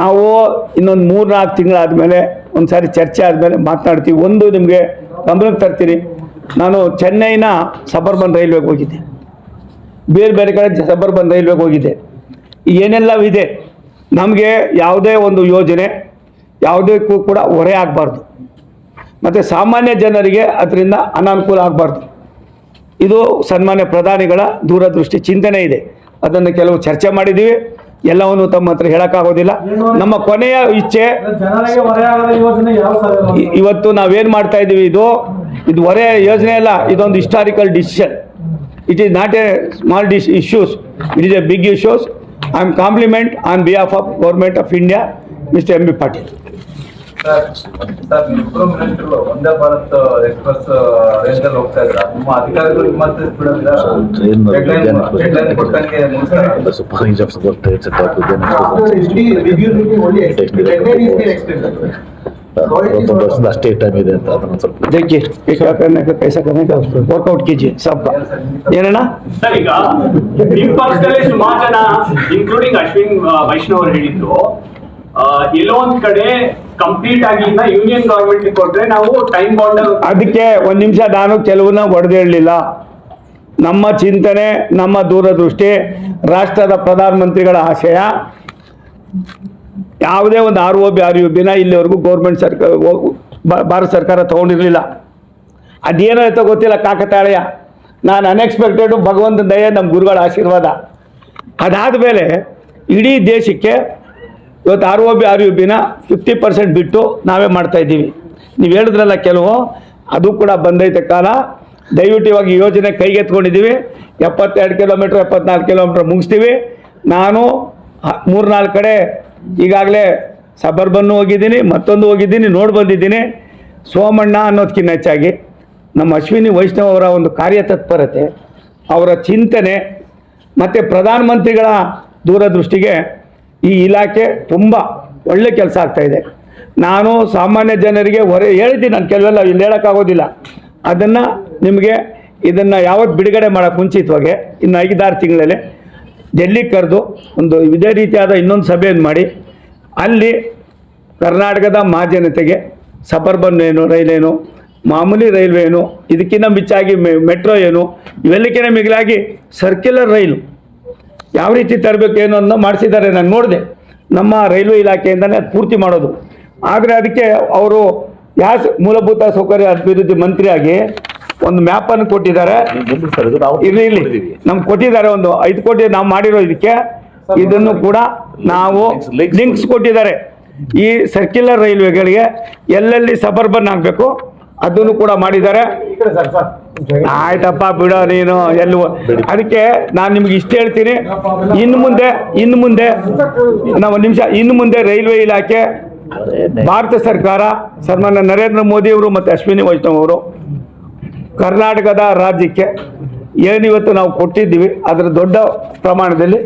ನಾವು ಇನ್ನೊಂದು ಮೂರು ನಾಲ್ಕು ತಿಂಗಳಾದಮೇಲೆ, ಒಂದು ಸಾರಿ ಚರ್ಚೆ ಆದಮೇಲೆ ಮಾತನಾಡ್ತೀವಿ. ಒಂದು ನಿಮಗೆ ಗಮನಕ್ಕೆ ತರ್ತೀನಿ. ನಾನು ಚೆನ್ನೈನ ಸಬರ್ಬನ್ ರೈಲ್ವೆಗೆ ಹೋಗಿದ್ದೆ. ಬೇರೆ ಬೇರೆ ಕಡೆ ಸಬರ್ಬನ್ ರೈಲ್ವೆಗೆ ಹೋಗಿದ್ದೆ. ಏನೆಲ್ಲವಿದೆ? ನಮಗೆ ಯಾವುದೇ ಒಂದು ಯೋಜನೆ ಯಾವುದಕ್ಕೂ ಕೂಡ ಹೊರೆ ಆಗಬಾರ್ದು. ಮತ್ತು ಸಾಮಾನ್ಯ ಜನರಿಗೆ ಅದರಿಂದ ಅನಾನುಕೂಲ ಆಗಬಾರ್ದು. ಇದು ಸನ್ಮಾನ್ಯ ಪ್ರಧಾನಿಗಳ ದೂರದೃಷ್ಟಿ ಚಿಂತನೆ ಇದೆ. ಅದನ್ನು ಕೆಲವು ಚರ್ಚೆ ಮಾಡಿದ್ದೀವಿ. ಎಲ್ಲವನ್ನು ತಮ್ಮ ಹತ್ರ ಹೇಳೋಕ್ಕಾಗೋದಿಲ್ಲ. ನಮ್ಮ ಕೊನೆಯ ಇಚ್ಛೆ ಇವತ್ತು ನಾವೇನು ಮಾಡ್ತಾ ಇದ್ದೀವಿ ಇದು? ಇದು ಹೊರೆ ಯೋಜನೆ ಅಲ್ಲ ಇದೊಂದು historical decision it is not a small dis issues it is a big issues I am compliment on behalf of Government of India, Mr. M.B. Patil. The supervisor the Technical. ಒಂದು ವರ್ಷದ ಅಷ್ಟೇ ಟೈಮ್ ಇದೆ ಅಂತ ಅದನ್ನ ಸ್ವಲ್ಪ देखिए क्या करने का कैसा करने का वर्कआउट कीजिए सबका ಏನಣ್ಣ ಸರ್ ಈಗ ನಿಮ್ ಪಕ್ಷದಲ್ಲೇ ಸುಮಾರು ಜನ ಇನ್ಕ್ಲೂಡಿಂಗ್ ಅಶ್ವಿನ್ ಆ, ವೈಷ್ಣವ್ ಅವರು ಹೇಳಿದ್ರು ಆ, ಎಲ್ಲೋ ಒಂದ್ ಕಡೆ ಕಂಪ್ಲೀಟ್ ಆಗಿ ಇನ್ನ ಯೂನಿಯನ್ ಗವರ್ಮೆಂಟ್ ಕೊಟ್ರೆ ನಾವು ಟೈಮ್ ಬಾಂಡ್ ಅದಕ್ಕೆ ಒಂದು ನಿಮಿಷ ನಾನು ಕೆಲವನ್ನ ಒಡೆದೇಳಲಿಲ್ಲ ನಮ್ಮ ಚಿಂತನೆ ನಮ್ಮ ದೂರದೃಷ್ಟಿ ರಾಷ್ಟ್ರದ ಪ್ರಧಾನಮಂತ್ರಿಗಳ ಆಶಯ ಯಾವುದೇ ಒಂದು R O B, R U ಬಿನ ಇಲ್ಲಿವರೆಗೂ ಗೌರ್ಮೆಂಟ್ ಸರ್ಕಾರ ಭಾರತ ಸರ್ಕಾರ ತಗೊಂಡಿರಲಿಲ್ಲ. ಅದೇನೋ ಅಂತ ಗೊತ್ತಿಲ್ಲ, ಕಾಕತಾಳೀಯ. ನಾನು ಅನ್ಎಕ್ಸ್ಪೆಕ್ಟೆಡು ಭಗವಂತ ದಯೆ, ನಮ್ಮ ಗುರುಗಳ ಆಶೀರ್ವಾದ. ಅದಾದ ಮೇಲೆ ಇಡೀ ದೇಶಕ್ಕೆ ಇವತ್ತು R O B, R U fifty percent ಬಿಟ್ಟು ನಾವೇ ಮಾಡ್ತಾ ಇದ್ದೀವಿ. ನೀವು ಹೇಳಿದ್ರಲ್ಲ ಕೆಲವು, ಅದು ಕೂಡ ಬಂದೈತೆ ಕಾಲ. ದಯವಿಟ್ಟು ಇವಾಗ ಯೋಜನೆ ಕೈಗೆತ್ಕೊಂಡಿದ್ದೀವಿ ಎಪ್ಪತ್ತೆರಡು ಕಿಲೋಮೀಟ್ರ್, ಎಪ್ಪತ್ನಾಲ್ಕು ಕಿಲೋಮೀಟ್ರ್ ಮುಗಿಸ್ತೀವಿ. ನಾನು ಮೂರ್ನಾಲ್ಕು ಕಡೆ ಈಗಾಗಲೇ ಸಬರ್ಬನ್ನು ಹೋಗಿದ್ದೀನಿ, ಮತ್ತೊಂದು ಹೋಗಿದ್ದೀನಿ, ನೋಡಿ ಬಂದಿದ್ದೀನಿ. ಸೋಮಣ್ಣ ಅನ್ನೋದಕ್ಕಿಂತ ಹೆಚ್ಚಾಗಿ. ನಮ್ಮ ಅಶ್ವಿನಿ ವೈಷ್ಣವ್ ಅವರ ಒಂದು ಕಾರ್ಯತತ್ಪರತೆ ಅವರ ಚಿಂತನೆ, ಮತ್ತು ಪ್ರಧಾನಮಂತ್ರಿಗಳ ದೂರದೃಷ್ಟಿಗೆ ಈ ಇಲಾಖೆ ತುಂಬ ಒಳ್ಳೆ ಕೆಲಸ ಆಗ್ತಾಯಿದೆ ನಾನು ಸಾಮಾನ್ಯ ಜನರಿಗೆ ಹೊರೆ ಹೇಳಿದ್ದೀನಿ, ನಾನು ಕೆಲವೆಲ್ಲ ಇಲ್ಲಿ ಹೇಳೋಕ್ಕಾಗೋದಿಲ್ಲ. ಅದನ್ನು ನಿಮಗೆ ಇದನ್ನು ಯಾವತ್ತು ಬಿಡುಗಡೆ ಮಾಡೋಕ್ಕೆ ಮುಂಚಿತವಾಗೆ, ಇನ್ನು ಐದಾರು ತಿಂಗಳಲ್ಲಿ ಡೆಲ್ಲಿಗೆ ಕರೆದು ಒಂದು ಇದೇ ರೀತಿಯಾದ ಇನ್ನೊಂದು ಸಭೆಯನ್ನು ಮಾಡಿ, ಅಲ್ಲಿ ಕರ್ನಾಟಕದ ಮಹಾಜನತೆಗೆ ಸಬರ್ಬನ್ ಏನು ರೈಲೇನು ಮಾಮೂಲಿ ರೈಲ್ವೆ ಏನು, ಇದಕ್ಕಿಂತ ಮಿಚ್ಚಾಗಿ ಮೆಟ್ರೋ ಏನು, ಇವೆಲ್ಲಕ್ಕಿಂತ ಮಿಗಿಲಾಗಿ ಸರ್ಕ್ಯುಲರ್ ರೈಲು ಯಾವ ರೀತಿ ತರಬೇಕು ಏನು ಅನ್ನೋ ಮಾಡಿಸಿದ್ದಾರೆ ನಾನು ನೋಡಿದೆ. ನಮ್ಮ ರೈಲ್ವೆ ಇಲಾಖೆಯಿಂದನೇ ಅದು ಪೂರ್ತಿ ಮಾಡೋದು. ಆದರೆ ಅದಕ್ಕೆ ಅವರು ಯಾವ ಮೂಲಭೂತ ಸೌಕರ್ಯ ಅಭಿವೃದ್ಧಿ ಮಂತ್ರಿಯಾಗಿ ಒಂದು ಮ್ಯಾಪ್ ಅನ್ನು ಕೊಟ್ಟಿದ್ದಾರೆ. ಇರ್ಲಿ. ನಮ್ಗೆ ಕೊಟ್ಟಿದ್ದಾರೆ ಒಂದು ಐದು ಕೋಟಿ ನಾವು ಮಾಡಿರೋ ಇದಕ್ಕೆ. ಇದನ್ನು ಕೂಡ ನಾವು ಲಿಂಕ್ಸ್ ಕೊಟ್ಟಿದ್ದಾರೆ. ಈ ಸರ್ಕ್ಯುಲರ್ ರೈಲ್ವೆಗಳಿಗೆ ಎಲ್ಲೆಲ್ಲಿ ಸಬರ್ಬನ್ ಆಗಬೇಕು, ಅದನ್ನು ಕೂಡ ಮಾಡಿದ್ದಾರೆ. ಆಯ್ತಪ್ಪ ಬಿಡೋ ನೀನು, ಎಲ್ಲೂ ಅದಕ್ಕೆ ನಾನು ನಿಮ್ಗೆ ಇಷ್ಟ ಹೇಳ್ತೀನಿ. ಇನ್ನು ಮುಂದೆ ಇನ್ನು ಮುಂದೆ, ನಾವು ನಿಮಿಷ, ಇನ್ನು ಮುಂದೆ ರೈಲ್ವೆ ಇಲಾಖೆ, ಭಾರತ ಸರ್ಕಾರ, ಸನ್ಮಾನ್ಯ ನರೇಂದ್ರ ಮೋದಿ ಅವರು ಮತ್ತು ಅಶ್ವಿನಿ ವೈಷ್ಣವ್ ಅವರು ಕರ್ನಾಟಕದ ರಾಜ್ಯಕ್ಕೆ ಏನಿವತ್ತು ನಾವು ಕೊಟ್ಟಿದ್ದೀವಿ ಅದರ ದೊಡ್ಡ ಪ್ರಮಾಣದಲ್ಲಿ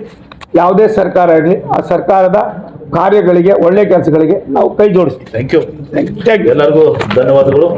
ಯಾವುದೇ ಸರ್ಕಾರ ಇರಲಿ ಆ ಸರ್ಕಾರದ ಕಾರ್ಯಗಳಿಗೆ ಒಳ್ಳೆ ಕೆಲಸಗಳಿಗೆ ನಾವು ಕೈ ಜೋಡಿಸ್ತೀವಿ. ಥ್ಯಾಂಕ್ ಯು ಥ್ಯಾಂಕ್ ಯು ಎಲ್ಲರಿಗೂ ಧನ್ಯವಾದಗಳು.